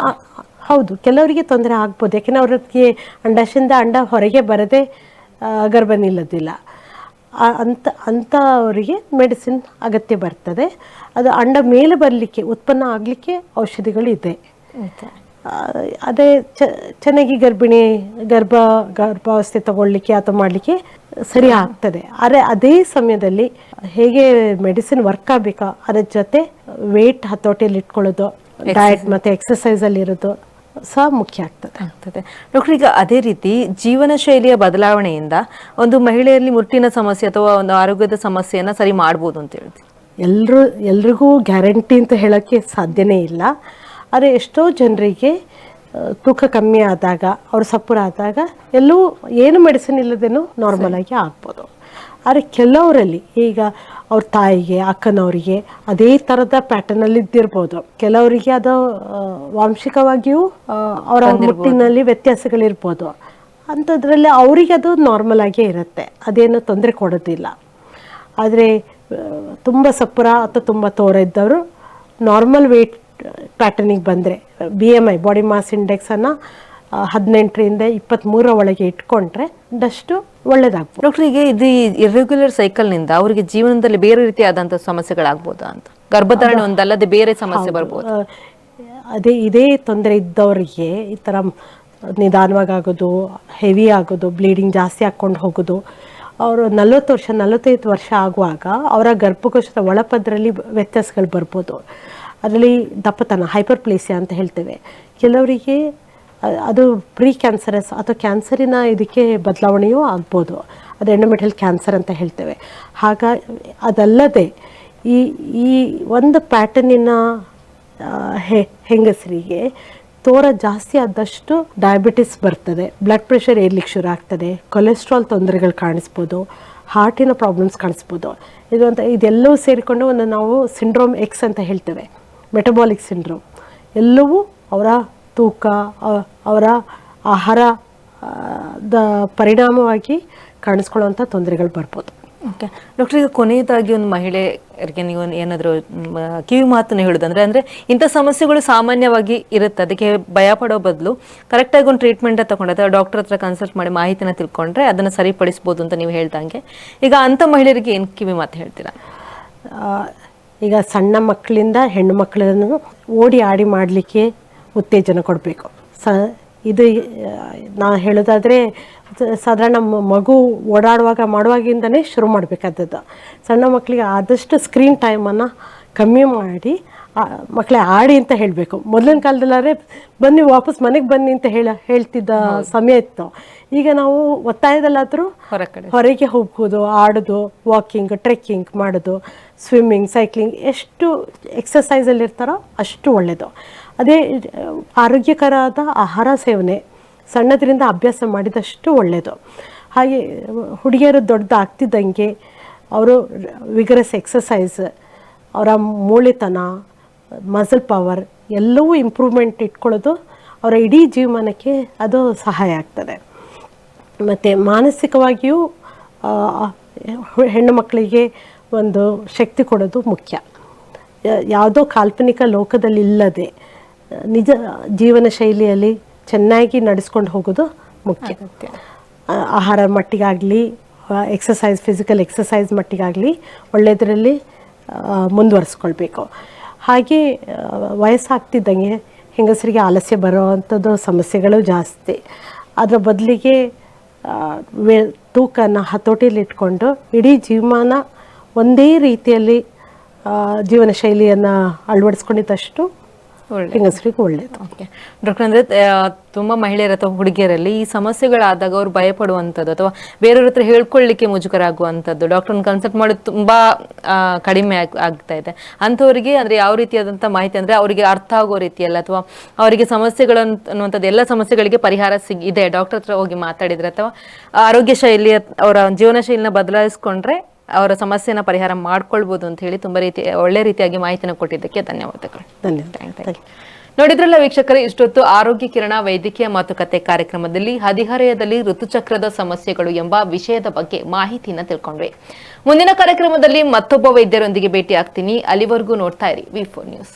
ಹೌದು ಕೆಲವರಿಗೆ ತೊಂದರೆ ಆಗ್ಬೋದು ಯಾಕೆಂದ್ರೆ ಅವ್ರಿಗೆ ಅಂಡಾಶಿಂದ ಅಂಡ ಹೊರಗೆ ಬರದೆ ಗರ್ಭ ನಿಲ್ಲೋದಿಲ್ಲ. ಅಂತ ಅಂಥವರಿಗೆ ಮೆಡಿಸಿನ್ ಅಗತ್ಯ ಬರ್ತದೆ. ಅದು ಅಂಡ ಮೇಲೆ ಬರಲಿಕ್ಕೆ ಉತ್ಪನ್ನ ಆಗಲಿಕ್ಕೆ ಔಷಧಿಗಳು ಇದೆ ಅದೇ ಚ ಚೆನ್ನಾಗಿ ಗರ್ಭಿಣಿ ಗರ್ಭ ಗರ್ಭಾವಸ್ಥೆ ತಗೊಳ್ಳಿಕ್ಕೆ ಅಥವಾ ಮಾಡಲಿಕ್ಕೆ ಸರಿ ಆಗ್ತದೆ. ಆದರೆ ಅದೇ ಸಮಯದಲ್ಲಿ ಹೇಗೆ ಮೆಡಿಸಿನ್ ವರ್ಕ್ ಆಗಬೇಕಾ ಅದರ ಜೊತೆ ವೇಟ್ ಹತೋಟಿಯಲ್ಲಿ ಇಟ್ಕೊಳ್ಳೋದು ಡಯಟ್ ಮತ್ತು ಎಕ್ಸಸೈಸಲ್ಲಿ ಇರೋದು ಸಹ ಮುಖ್ಯ ಆಗ್ತದೆ. ಆಗ್ತದೆ ಡಾಕ್ಟರ್ ಈಗ ಅದೇ ರೀತಿ ಜೀವನ ಶೈಲಿಯ ಬದಲಾವಣೆಯಿಂದ ಒಂದು ಮಹಿಳೆಯಲ್ಲಿ ಮುಟ್ಟಿನ ಸಮಸ್ಯೆ ಅಥವಾ ಒಂದು ಆರೋಗ್ಯದ ಸಮಸ್ಯೆಯನ್ನು ಸರಿ ಮಾಡ್ಬೋದು ಅಂತ ಹೇಳ್ತೀವಿ ಎಲ್ಲರೂ ಎಲ್ರಿಗೂ ಗ್ಯಾರಂಟಿ ಅಂತ ಹೇಳೋಕ್ಕೆ ಸಾಧ್ಯನೇ ಇಲ್ಲ. ಆದರೆ ಎಷ್ಟೋ ಜನರಿಗೆ ತೂಕ ಕಮ್ಮಿ ಆದಾಗ ಅವ್ರ ಸಪುರ ಆದಾಗ ಎಲ್ಲೂ ಏನು ಮೆಡಿಸಿನ್ ಇಲ್ಲದೇನೂ ನಾರ್ಮಲ್ ಆಗಿ ಆಗ್ಬೋದು. ಆದರೆ ಕೆಲವರಲ್ಲಿ ಈಗ ಅವ್ರ ತಾಯಿಗೆ ಅಕ್ಕನವರಿಗೆ ಅದೇ ಥರದ ಪ್ಯಾಟರ್ನಲ್ಲಿ ಇದ್ದಿರ್ಬೋದು. ಕೆಲವರಿಗೆ ಅದು ವಾಂಶಿಕವಾಗಿಯೂ ಅವರ ಮುಟ್ಟಿನಲ್ಲಿ ವ್ಯತ್ಯಾಸಗಳಿರ್ಬೋದು. ಅಂಥದ್ರಲ್ಲಿ ಅವರಿಗೆ ಅದು ನಾರ್ಮಲ್ ಆಗೇ ಇರುತ್ತೆ. ಅದೇನು ತೊಂದರೆ ಕೊಡೋದಿಲ್ಲ. ಆದರೆ ತುಂಬ ಸಪುರ ಅಥವಾ ತುಂಬ ತೋರ ಇದ್ದವರು ನಾರ್ಮಲ್ ವೆಯ್ಟ್ ಪ್ಯಾಟರ್ನಿಗೆ ಬಂದರೆ B M I body mass ಇಂಡೆಕ್ಸನ್ನು ಹದಿನೆಂಟರಿಂದ ಇಪ್ಪತ್ತ್ಮೂರರ ಒಳಗೆ ಇಟ್ಕೊಂಡ್ರೆ ಒಂದಷ್ಟು ಒಳ್ಳೇದಾಗ್ಬೋದು. ಡಾಕ್ಟರ್ ಈಗ ಇದು ಇರ್ರೆಗ್ಯುಲರ್ ಸೈಕಲ್ನಿಂದ ಅವರಿಗೆ ಜೀವನದಲ್ಲಿ ಬೇರೆ ರೀತಿಯಾದಂಥ ಸಮಸ್ಯೆಗಳಾಗ್ಬೋದಾ ಅಂತ? ಗರ್ಭಧಾರಣೆ ಒಂದಲ್ಲದೆ ಬೇರೆ ಸಮಸ್ಯೆ ಬರ್ಬೋದು. ಅದೇ ಇದೇ ತೊಂದರೆ ಇದ್ದವರಿಗೆ ಈ ಥರ ನಿಧಾನವಾಗಿ ಆಗೋದು ಹೆವಿ ಆಗೋದು ಬ್ಲೀಡಿಂಗ್ ಜಾಸ್ತಿ ಹಾಕ್ಕೊಂಡು ಹೋಗೋದು ಅವರು ನಲವತ್ತು ವರ್ಷ ನಲವತ್ತೈದು ವರ್ಷ ಆಗುವಾಗ ಅವರ ಗರ್ಭಕೋಶದ ಒಳಪದರಲ್ಲಿ ವ್ಯತ್ಯಾಸಗಳು ಬರ್ಬೋದು. ಅದರಲ್ಲಿ ದಪ್ಪತನ ಹೈಪರ್ಪ್ಲೇಸಿಯಾ ಅಂತ ಹೇಳ್ತೇವೆ. ಕೆಲವರಿಗೆ ಅದು ಪ್ರೀ ಕ್ಯಾನ್ಸರಸ್ ಅಥವಾ ಕ್ಯಾನ್ಸರಿನ ಇದಕ್ಕೆ ಬದಲಾವಣೆಯೂ ಆಗ್ಬೋದು. ಅದು ಎಂಡೋಮೆಟಲ್ ಕ್ಯಾನ್ಸರ್ ಅಂತ ಹೇಳ್ತೇವೆ. ಹಾಗ, ಅದಲ್ಲದೆ ಈ ಈ ಒಂದು ಪ್ಯಾಟರ್ನಿನ ಹೆ- ಹೆಂಗಸರಿಗೆ ತೋರ ಜಾಸ್ತಿ ಆದಷ್ಟು ಡಯಾಬಿಟಿಸ್ ಬರ್ತದೆ. ಬ್ಲಡ್ ಪ್ರೆಷರ್ ಏರ್ಲಿಕ್ಕೆ ಶುರು ಆಗ್ತದೆ. ಕೊಲೆಸ್ಟ್ರಾಲ್ ತೊಂದರೆಗಳು ಕಾಣಿಸ್ಬೋದು. ಹಾರ್ಟಿನ ಪ್ರಾಬ್ಲಮ್ಸ್ ಕಾಣಿಸ್ಬೋದು. ಇದು ಅಂತ, ಇದೆಲ್ಲವೂ ಸೇರಿಕೊಂಡು ಒಂದು ನಾವು ಸಿಂಡ್ರೋಮ್ ಎಕ್ಸ್ ಅಂತ ಹೇಳ್ತೇವೆ. ಮೆಟಬಾಲಿಕ್ ಸಿಂಡ್ರೋಮ್ ಎಲ್ಲವೂ ಅವರ ತೂಕ ಅವರ ಆಹಾರ ದ ಪರಿಣಾಮವಾಗಿ ಕಾಣಿಸ್ಕೊಳ್ಳುವಂಥ ತೊಂದರೆಗಳು ಬರ್ಬೋದು. ಓಕೆ. ಡಾಕ್ಟರ್ ಈಗ ಕೊನೆಯದಾಗಿ ಒಂದು ಮಹಿಳೆಯರಿಗೆ ನೀವು ಏನಾದರೂ ಕಿವಿ ಮಾತನ್ನು ಹೇಳೋದಂದರೆ ಅಂದರೆ ಇಂಥ ಸಮಸ್ಯೆಗಳು ಸಾಮಾನ್ಯವಾಗಿ ಇರುತ್ತೆ. ಅದಕ್ಕೆ ಭಯ ಪಡೋ ಬದಲು ಕರೆಕ್ಟಾಗಿ ಒಂದು ಟ್ರೀಟ್ಮೆಂಟ್ ತಗೊಂಡು ಅಥವಾ ಡಾಕ್ಟರ್ ಹತ್ರ ಕನ್ಸಲ್ಟ್ ಮಾಡಿ ಮಾಹಿತಿನ ತಿಳ್ಕೊಂಡ್ರೆ ಅದನ್ನು ಸರಿಪಡಿಸ್ಬೋದು ಅಂತ ನೀವು ಹೇಳ್ದಂಗೆ. ಈಗ ಅಂಥ ಮಹಿಳೆಯರಿಗೆ ಏನು ಕಿವಿ ಮಾತು ಹೇಳ್ತೀರಾ? ಈಗ ಸಣ್ಣ ಮಕ್ಕಳಿಂದ ಹೆಣ್ಣು ಮಕ್ಕಳನ್ನು ಓಡಿ ಆಡಿ ಮಾಡಲಿಕ್ಕೆ ಉತ್ತೇಜನ ಕೊಡಬೇಕು. ಸ ಇದು ನಾ ಹೇಳೋದಾದರೆ ಸಾಧಾರಣ ಮಗು ಓಡಾಡುವಾಗ ಮಾಡುವಾಗಿಂದನೇ ಶುರು ಮಾಡಬೇಕಾದದ್ದು. ಸಣ್ಣ ಮಕ್ಕಳಿಗೆ ಆದಷ್ಟು ಸ್ಕ್ರೀನ್ ಟೈಮನ್ನು ಕಮ್ಮಿ ಮಾಡಿ ಮಕ್ಕಳೇ ಆಡಿ ಅಂತ ಹೇಳಬೇಕು. ಮೊದಲಿನ ಕಾಲದಲ್ಲಾದ್ರೆ ಬನ್ನಿ ವಾಪಸ್ ಮನೆಗೆ ಬನ್ನಿ ಅಂತ ಹೇಳ ಹೇಳ್ತಿದ್ದ ಸಮಯ ಇತ್ತು. ಈಗ ನಾವು ಒತ್ತಾಯದಲ್ಲಾದರೂ ಹೊರಕಡೆ ಹೊರಗೆ ಹೋಗ್ಬೋದು ಆಡೋದು ವಾಕಿಂಗ್ ಟ್ರೆಕ್ಕಿಂಗ್ ಮಾಡೋದು ಸ್ವಿಮ್ಮಿಂಗ್ ಸೈಕ್ಲಿಂಗ್ ಎಷ್ಟು ಎಕ್ಸಸೈಸಲ್ಲಿ ಇರ್ತಾರೋ ಅಷ್ಟು ಒಳ್ಳೆಯದು ಅದೇ ಆರೋಗ್ಯಕರ ಆರೋಗ್ಯಕರವಾದ ಆಹಾರ ಸೇವನೆ, ಸಣ್ಣದರಿಂದ ಅಭ್ಯಾಸ ಮಾಡಿದಷ್ಟು ಒಳ್ಳೆಯದು ಹಾಗೆ, ಹುಡುಗಿಯರು ದೊಡ್ಡದಾಗ್ತಿದ್ದಂಗೆ ಅವರು ವಿಗರಸ್ ಎಕ್ಸಸೈಸ್ ಅವರ ಮೂಳೆತನ ಮಸಲ್ ಪವರ್ ಎಲ್ಲವೂ ಇಂಪ್ರೂವ್ಮೆಂಟ್ ಇಟ್ಕೊಳ್ಳೋದು ಅವರ ಇಡೀ ಜೀವಮಾನಕ್ಕೆ ಅದು ಸಹಾಯ ಆಗ್ತದೆ. ಮತ್ತು ಮಾನಸಿಕವಾಗಿಯೂ ಹೆಣ್ಣು ಮಕ್ಕಳಿಗೆ ಒಂದು ಶಕ್ತಿ ಕೊಡೋದು ಮುಖ್ಯ. ಯಾವುದೋ ಕಾಲ್ಪನಿಕ ಲೋಕದಲ್ಲಿ ಇಲ್ಲದೆ ನಿಜ ಜೀವನ ಶೈಲಿಯಲ್ಲಿ ಚೆನ್ನಾಗಿ ನಡೆಸ್ಕೊಂಡು ಹೋಗೋದು ಮುಖ್ಯ. ಆಹಾರ ಮಟ್ಟಿಗಾಗಲಿ ಎಕ್ಸಸೈಸ್ ಫಿಸಿಕಲ್ ಎಕ್ಸಸೈಸ್ ಮಟ್ಟಿಗಾಗಲಿ ಒಳ್ಳೆಯದರಲ್ಲಿ ಮುಂದುವರಿಸ್ಕೊಳ್ಬೇಕು. ಹಾಗೆ ವಯಸ್ಸಾಗ್ತಿದ್ದಂಗೆ ಹೆಂಗಸರಿಗೆ ಆಲಸ್ಯ ಬರೋವಂಥದ್ದು ಸಮಸ್ಯೆಗಳು ಜಾಸ್ತಿ. ಅದರ ಬದಲಿಗೆ ವೇ ತೂಕನ ಹತೋಟಿಯಲ್ಲಿ ಇಟ್ಕೊಂಡು ಇಡೀ ಜೀವಮಾನ ಒಂದೇ ರೀತಿಯಲ್ಲಿ ಜೀವನ ಶೈಲಿಯನ್ನು ಅಳವಡಿಸ್ಕೊಂಡಿದ್ದಷ್ಟು ಹೆಂಗಸರಿಗೆ ಒಳ್ಳೇದು ಓಕೆ ಡಾಕ್ಟರ್ ಅಂದ್ರೆ ತುಂಬಾ ಮಹಿಳೆಯರ ಅಥವಾ ಹುಡುಗಿಯರಲ್ಲಿ ಈ ಸಮಸ್ಯೆಗಳಾದಾಗ ಅವ್ರು ಭಯಪಡುವಂಥದ್ದು ಅಥವಾ ಬೇರೆಯವ್ರ ಹತ್ರ ಹೇಳ್ಕೊಳ್ಳಿಕ್ಕೆ ಮುಜುಗರ ಆಗುವಂಥದ್ದು ಡಾಕ್ಟರ್ನ ಕನ್ಸಲ್ಟ್ ಮಾಡೋದು ತುಂಬಾ ಕಡಿಮೆ ಆಗ್- ಆಗ್ತಾ ಇದೆ. ಅಂಥವರಿಗೆ ಅಂದ್ರೆ ಯಾವ ರೀತಿಯಾದಂತ ಮಾಹಿತಿ ಅಂದ್ರೆ ಅವರಿಗೆ ಅರ್ಥ ಆಗೋ ರೀತಿಯಲ್ಲ ಅಥವಾ ಅವರಿಗೆ ಸಮಸ್ಯೆಗಳು ಅನ್ನುವಂಥದ್ದು ಎಲ್ಲ ಸಮಸ್ಯೆಗಳಿಗೆ ಪರಿಹಾರ ಸಿಗ್ ಇದೆ. ಡಾಕ್ಟರ್ ಹತ್ರ ಹೋಗಿ ಮಾತಾಡಿದ್ರೆ ಅಥವಾ ಆರೋಗ್ಯ ಶೈಲಿ ಅವರ ಜೀವನ ಶೈಲಿನ ಬದಲಾಯಿಸ್ಕೊಂಡ್ರೆ ಅವರ ಸಮಸ್ಯೆನ ಪರಿಹಾರ ಮಾಡ್ಕೊಳ್ಬೋದು ಅಂತ ಹೇಳಿ ತುಂಬಾ ರೀತಿ ಒಳ್ಳೆ ರೀತಿಯಾಗಿ ಮಾಹಿತಿಯನ್ನು ಕೊಟ್ಟಿದ್ದಕ್ಕೆ ಧನ್ಯವಾದಗಳು. ನೋಡಿದ್ರಲ್ಲ ವೀಕ್ಷಕರೇ ಇಷ್ಟೊತ್ತು ಆರೋಗ್ಯ ಕಿರಣ ವೈದ್ಯಕೀಯ ಮಾತುಕತೆ ಕಾರ್ಯಕ್ರಮದಲ್ಲಿ ಹದಿಹರೆಯದಲ್ಲಿ ಋತುಚಕ್ರದ ಸಮಸ್ಯೆಗಳು ಎಂಬ ವಿಷಯದ ಬಗ್ಗೆ ಮಾಹಿತಿಯನ್ನು ತಿಳ್ಕೊಂಡ್ವಿ. ಮುಂದಿನ ಕಾರ್ಯಕ್ರಮದಲ್ಲಿ ಮತ್ತೊಬ್ಬ ವೈದ್ಯರೊಂದಿಗೆ ಭೇಟಿ ಆಗ್ತೀನಿ. ಅಲ್ಲಿವರೆಗೂ ನೋಡ್ತಾ ಇರಿ ವಿ ಫೋರ್ ನ್ಯೂಸ್